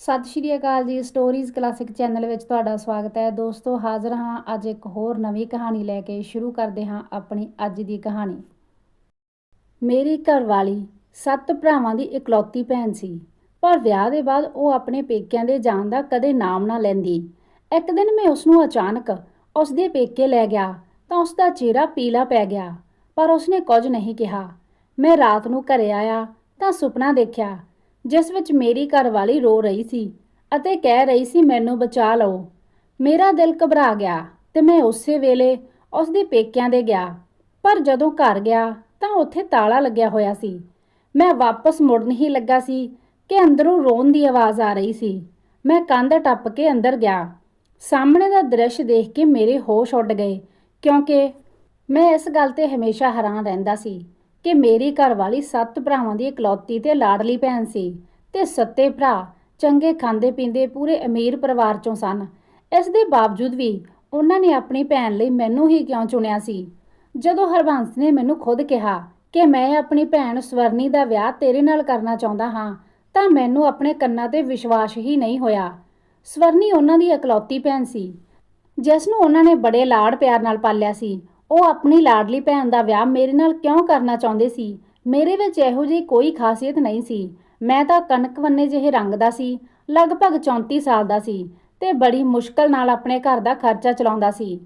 ਸਤਿ ਸ਼੍ਰੀ ਅਕਾਲ ਜੀ stories classic channel ਵਿੱਚ ਤੁਹਾਡਾ ਸਵਾਗਤ ਹੈ। ਦੋਸਤੋ, ਹਾਜ਼ਰ ਹਾਂ ਅੱਜ ਇੱਕ ਹੋਰ ਨਵੀਂ ਕਹਾਣੀ ਲੈ ਕੇ ਸ਼ੁਰੂ ਕਰਦੇ ਹਾਂ ਆਪਣੀ ਅੱਜ ਦੀ ਕਹਾਣੀ। ਮੇਰੀ ਘਰਵਾਲੀ ਸੱਤ ਭਰਾਵਾਂ ਦੀ ਇਕਲੌਤੀ ਭੈਣ ਸੀ, ਪਰ ਵਿਆਹ ਦੇ ਬਾਅਦ ਉਹ ਆਪਣੇ ਪੇਕਿਆਂ ਦੇ ਜਾਣ ਦਾ ਕਦੇ ਨਾਮ ਨਾ ਲੈਂਦੀ। ਇੱਕ ਦਿਨ ਮੈਂ ਉਸ ਨੂੰ ਅਚਾਨਕ ਉਸ ਦੇ ਪੇਕੇ ਲੈ ਗਿਆ ਤਾਂ ਉਸ ਦਾ ਚਿਹਰਾ ਪੀਲਾ ਪੈ ਗਿਆ, ਪਰ ਉਸਨੇ ਕੁਝ ਨਹੀਂ ਕਿਹਾ। ਮੈਂ ਰਾਤ ਨੂੰ ਘਰੇ ਆਇਆ ਤਾਂ ਸੁਪਨਾ ਦੇਖਿਆ ਜਿਸ ਵਿੱਚ ਮੇਰੀ ਘਰਵਾਲੀ ਰੋ ਰਹੀ ਸੀ ਅਤੇ ਕਹਿ ਰਹੀ ਸੀ, ਮੈਨੂੰ ਬਚਾ ਲਓ। ਮੇਰਾ ਦਿਲ ਘਬਰਾ ਗਿਆ ਤੇ ਮੈਂ ਉਸੇ ਵੇਲੇ ਉਸ ਦੇ ਪੇਕਿਆਂ ਦੇ ਗਿਆ। ਪਰ ਜਦੋਂ ਘਰ ਗਿਆ ਤਾਂ ਉੱਥੇ ਤਾਲਾ ਲੱਗਿਆ ਹੋਇਆ ਸੀ। ਮੈਂ ਵਾਪਸ ਮੁੜਨ ਹੀ ਲੱਗਾ ਸੀ ਕਿ ਅੰਦਰੋਂ ਰੋਣ ਦੀ ਆਵਾਜ਼ ਆ ਰਹੀ ਸੀ। ਮੈਂ ਕੰਧ ਟੱਪ ਕੇ ਅੰਦਰ ਗਿਆ। ਸਾਹਮਣੇ ਦਾ ਦ੍ਰਿਸ਼ ਦੇਖ ਕੇ ਮੇਰੇ ਹੋਸ਼ ਉੱਡ ਗਏ ਕਿਉਂਕਿ ਮੈਂ ਇਸ ਗੱਲ ਤੇ ਹਮੇਸ਼ਾ ਹੈਰਾਨ ਰਹਿੰਦਾ ਸੀ ਕਿ ਮੇਰੀ ਘਰਵਾਲੀ ਸੱਤ ਭਰਾਵਾਂ ਦੀ ਇਕਲੌਤੀ ਤੇ ਲਾਡਲੀ ਭੈਣ ਸੀ ਤੇ ਸੱਤੇ ਭਰਾ ਚੰਗੇ ਖਾਂਦੇ ਪੀਂਦੇ ਪੂਰੇ ਅਮੀਰ ਪਰਿਵਾਰ ਚੋਂ ਸਨ। ਇਸ ਦੇ ਬਾਵਜੂਦ ਵੀ ਉਹਨਾਂ ਨੇ ਆਪਣੀ ਭੈਣ ਲਈ ਮੈਨੂੰ ਹੀ ਕਿਉਂ ਚੁਣਿਆ ਸੀ? ਜਦੋਂ ਹਰਬੰਸ ਨੇ ਮੈਨੂੰ ਖੁਦ ਕਿਹਾ ਕਿ ਮੈਂ ਆਪਣੀ ਭੈਣ ਸਵਰਨੀ ਦਾ ਵਿਆਹ ਤੇਰੇ ਨਾਲ ਕਰਨਾ ਚਾਹੁੰਦਾ ਹਾਂ, ਤਾਂ ਮੈਨੂੰ ਆਪਣੇ ਕੰਨਾਂ ਤੇ ਵਿਸ਼ਵਾਸ ਹੀ ਨਹੀਂ ਹੋਇਆ। ਸਵਰਨੀ ਉਹਨਾਂ ਦੀ ਇਕਲੌਤੀ ਭੈਣ ਸੀ ਜਿਸ ਨੂੰ ਉਹਨਾਂ ਨੇ ਬੜੇ ਲਾਡ ਪਿਆਰ ਨਾਲ ਪਾਲਿਆ ਸੀ। ਉਹ ਆਪਣੀ ਲਾਡਲੀ ਭੈਣ ਦਾ ਵਿਆਹ ਮੇਰੇ ਨਾਲ ਕਿਉਂ ਕਰਨਾ ਚਾਹੁੰਦੇ ਸੀ? ਮੇਰੇ ਵਿੱਚ ਇਹੋ ਜਿਹੀ ਕੋਈ ਖਾਸੀਅਤ ਨਹੀਂ ਸੀ। ਮੈਂ ਤਾਂ ਕਣਕ ਵੰਨੇ ਜਿਹੇ ਰੰਗ ਦਾ ਸੀ, ਲਗਭਗ 34 ਸਾਲ ਦਾ ਸੀ ਤੇ ਬੜੀ ਮੁਸ਼ਕਲ ਨਾਲ ਆਪਣੇ ਘਰ ਦਾ ਖਰਚਾ ਚਲਾਉਂਦਾ ਸੀ।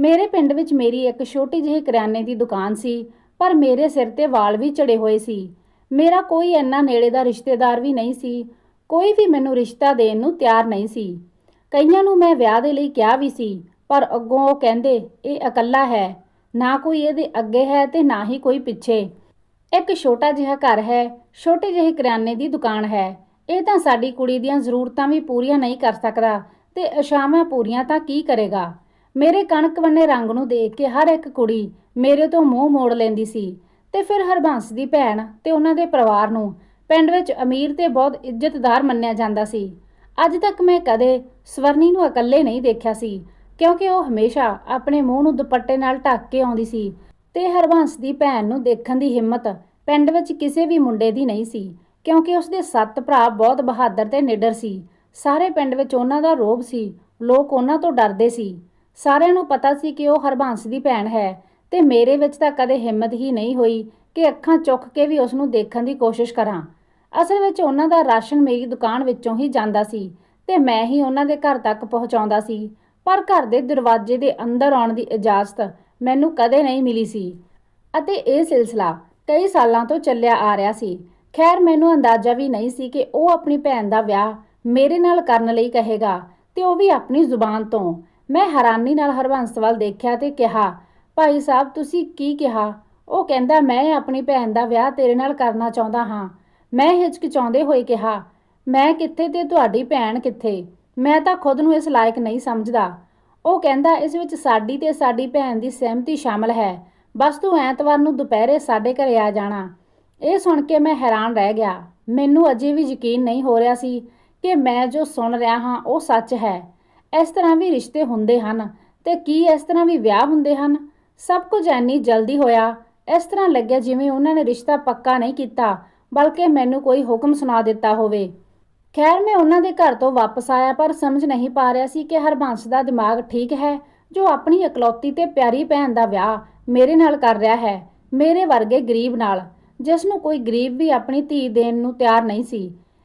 ਮੇਰੇ ਪਿੰਡ ਵਿੱਚ ਮੇਰੀ ਇੱਕ ਛੋਟੀ ਜਿਹੀ ਕਰਿਆਨੇ ਦੀ ਦੁਕਾਨ ਸੀ, ਪਰ ਮੇਰੇ ਸਿਰ ਤੇ ਵਾਲ ਵੀ ਚੜੇ ਹੋਏ ਸੀ। ਮੇਰਾ ਕੋਈ ਇੰਨਾ ਨੇੜੇ ਦਾ ਰਿਸ਼ਤੇਦਾਰ ਵੀ ਨਹੀਂ ਸੀ, ਕੋਈ ਵੀ ਮੈਨੂੰ ਰਿਸ਼ਤਾ ਦੇਣ ਨੂੰ ਤਿਆਰ ਨਹੀਂ ਸੀ। ਕਈਆਂ ਨੂੰ ਮੈਂ ਵਿਆਹ ਦੇ ਲਈ ਕਿਹਾ ਵੀ ਸੀ, ਪਰ ਅੱਗੋਂ ਉਹ ਕਹਿੰਦੇ, ਇਹ ਇਕੱਲਾ ਹੈ। ਨਾ ਕੋਈ ਇਹਦੇ ਅੱਗੇ ਹੈ ਤੇ ਨਾ ਹੀ ਕੋਈ ਪਿੱਛੇ। ਇੱਕ ਛੋਟਾ ਜਿਹਾ ਘਰ ਹੈ, ਛੋਟੇ ਜਿਹੇ ਕਰਿਆਨੇ ਦੀ ਦੁਕਾਨ ਹੈ। ਇਹ ਤਾਂ ਸਾਡੀ ਕੁੜੀ ਦੀਆਂ ਜ਼ਰੂਰਤਾਂ ਵੀ ਪੂਰੀਆਂ ਨਹੀਂ ਕਰ ਸਕਦਾ ਤੇ ਅਸ਼ਾਵਾਂ ਪੂਰੀਆਂ ਤਾਂ ਕੀ ਕਰੇਗਾ? ਮੇਰੇ ਕਣਕ ਵੰਨੇ ਰੰਗ ਨੂੰ ਦੇਖ ਕੇ ਹਰ ਇੱਕ ਕੁੜੀ ਮੇਰੇ ਤੋਂ ਮੂੰਹ ਮੋੜ ਲੈਂਦੀ ਸੀ ਤੇ ਫਿਰ ਹਰਬੰਸ ਦੀ ਭੈਣ ਤੇ ਉਹਨਾਂ ਦੇ ਪਰਿਵਾਰ ਨੂੰ ਪਿੰਡ ਵਿੱਚ ਅਮੀਰ ਤੇ ਬਹੁਤ ਇੱਜ਼ਤਦਾਰ ਮੰਨਿਆ ਜਾਂਦਾ ਸੀ। ਅੱਜ ਤੱਕ ਮੈਂ ਕਦੇ ਸਵਰਨੀ ਨੂੰ ਇਕੱਲੇ ਨਹੀਂ ਦੇਖਿਆ ਸੀ। ਕਿਉਂਕਿ ਉਹ ਹਮੇਸ਼ਾ ਆਪਣੇ ਮੂੰਹ ਨੂੰ ਦੁਪੱਟੇ ਨਾਲ ਢੱਕ ਕੇ ਆਉਂਦੀ ਸੀ ਤੇ ਹਰਬੰਸ ਦੀ ਭੈਣ ਨੂੰ ਦੇਖਣ ਦੀ ਹਿੰਮਤ ਪਿੰਡ ਵਿੱਚ ਕਿਸੇ ਵੀ ਮੁੰਡੇ ਦੀ ਨਹੀਂ ਸੀ, ਕਿਉਂਕਿ ਉਸਦੇ ਸੱਤ ਭਰਾ ਬਹੁਤ ਬਹਾਦਰ ਤੇ ਨਿਡਰ ਸੀ। ਸਾਰੇ ਪਿੰਡ ਵਿੱਚ ਉਹਨਾਂ ਦਾ ਰੋਬ ਸੀ, ਲੋਕ ਉਹਨਾਂ ਤੋਂ ਡਰਦੇ ਸੀ। ਸਾਰਿਆਂ ਨੂੰ ਪਤਾ ਸੀ ਕਿ ਉਹ ਹਰਬੰਸ ਦੀ ਭੈਣ ਹੈ ਤੇ ਮੇਰੇ ਵਿੱਚ ਤਾਂ ਕਦੇ ਹਿੰਮਤ ਹੀ ਨਹੀਂ ਹੋਈ ਕਿ ਅੱਖਾਂ ਚੁੱਕ ਕੇ ਵੀ ਉਸ ਨੂੰ ਦੇਖਣ ਦੀ ਕੋਸ਼ਿਸ਼ ਕਰਾਂ। ਅਸਲ ਵਿੱਚ ਉਹਨਾਂ ਦਾ ਰਾਸ਼ਨ ਮੇਰੀ ਦੁਕਾਨ ਵਿੱਚੋਂ ਹੀ ਜਾਂਦਾ ਸੀ ਤੇ ਮੈਂ ਹੀ ਉਹਨਾਂ ਦੇ ਘਰ ਤੱਕ ਪਹੁੰਚਾਉਂਦਾ ਸੀ। ਪਰ ਘਰ ਦੇ ਦਰਵਾਜ਼ੇ ਦੇ ਅੰਦਰ ਆਉਣ ਦੀ ਇਜਾਜ਼ਤ ਮੈਨੂੰ ਕਦੇ ਨਹੀਂ ਮਿਲੀ ਸੀ। ਅਤੇ ਇਹ ਸਿਲਸਿਲਾ ਕਈ ਸਾਲਾਂ ਤੋਂ ਚੱਲਿਆ ਆ ਰਿਹਾ ਸੀ। ਖੈਰ, ਮੈਨੂੰ ਅੰਦਾਜ਼ਾ ਵੀ ਨਹੀਂ ਸੀ ਕਿ ਉਹ ਆਪਣੀ ਭੈਣ ਦਾ ਵਿਆਹ ਮੇਰੇ ਨਾਲ ਕਰਨ ਲਈ ਕਹੇਗਾ ਤੇ ਉਹ ਵੀ ਆਪਣੀ ਜ਼ੁਬਾਨ ਤੋਂ। ਮੈਂ ਹੈਰਾਨੀ ਨਾਲ ਹਰਬੰਸ ਵੱਲ ਦੇਖਿਆ ਤੇ ਕਿਹਾ, ਭਾਈ ਸਾਹਿਬ, ਤੁਸੀਂ ਕੀ ਕਿਹਾ? ਉਹ ਕਹਿੰਦਾ, ਮੈਂ ਆਪਣੀ ਭੈਣ ਦਾ ਵਿਆਹ ਤੇਰੇ ਨਾਲ ਕਰਨਾ ਚਾਹੁੰਦਾ ਹਾਂ। ਮੈਂ ਹਿਚਕਿਚਾਉਂਦੇ ਹੋਏ ਕਿਹਾ, ਮੈਂ ਕਿੱਥੇ ਤੇ ਤੁਹਾਡੀ ਭੈਣ ਕਿੱਥੇ? ਮੈਂ ਤਾਂ ਖੁਦ ਨੂੰ ਇਸ ਲਾਇਕ ਨਹੀਂ ਸਮਝਦਾ। ਉਹ ਕਹਿੰਦਾ, ਇਸ ਵਿੱਚ ਸਾਡੀ ਤੇ ਸਾਡੀ ਭੈਣ ਦੀ ਸਹਿਮਤੀ ਸ਼ਾਮਲ ਹੈ। ਬਸ ਤੂੰ ਐਤਵਾਰ ਨੂੰ ਦੁਪਹਿਰੇ ਸਾਡੇ ਘਰੇ ਆ ਜਾਣਾ। ਇਹ ਸੁਣ ਕੇ ਮੈਂ ਹੈਰਾਨ ਰਹਿ ਗਿਆ। ਮੈਨੂੰ ਅਜੇ ਵੀ ਯਕੀਨ ਨਹੀਂ ਹੋ ਰਿਹਾ ਸੀ ਕਿ ਮੈਂ ਜੋ ਸੁਣ ਰਿਹਾ ਹਾਂ, ਉਹ ਸੱਚ ਹੈ। ਇਸ ਤਰ੍ਹਾਂ ਵੀ ਰਿਸ਼ਤੇ ਹੁੰਦੇ ਹਨ ਤੇ ਕੀ ਇਸ ਤਰ੍ਹਾਂ ਵੀ ਵਿਆਹ ਹੁੰਦੇ ਹਨ? ਸਭ ਕੁਝ ਐਨੀ ਜਲਦੀ ਹੋਇਆ। ਇਸ ਤਰ੍ਹਾਂ ਲੱਗਿਆ ਜਿਵੇਂ ਉਹਨਾਂ ਨੇ ਰਿਸ਼ਤਾ ਪੱਕਾ ਨਹੀਂ ਕੀਤਾ, ਬਲਕਿ ਮੈਨੂੰ ਕੋਈ ਹੁਕਮ ਸੁਣਾ ਦਿੱਤਾ ਹੋਵੇ। ਖੈਰ, ਮੈਂ ਉਹਨਾਂ ਦੇ ਘਰ ਤੋਂ ਵਾਪਸ ਆਇਆ, ਪਰ ਸਮਝ ਨਹੀਂ ਪਾ ਰਿਹਾ ਸੀ ਕਿ ਹਰਬੰਸ ਦਾ ਦਿਮਾਗ ਠੀਕ ਹੈ, ਜੋ ਆਪਣੀ ਇਕਲੌਤੀ ਤੇ ਪਿਆਰੀ ਭੈਣ ਦਾ ਵਿਆਹ ਮੇਰੇ ਨਾਲ ਕਰ ਰਿਹਾ ਹੈ, ਮੇਰੇ ਵਰਗੇ ਗਰੀਬ ਨਾਲ, ਜਿਸ ਨੂੰ ਕੋਈ ਗਰੀਬ ਵੀ ਆਪਣੀ ਧੀ ਦੇਣ ਨੂੰ ਤਿਆਰ ਨਹੀਂ ਸੀ।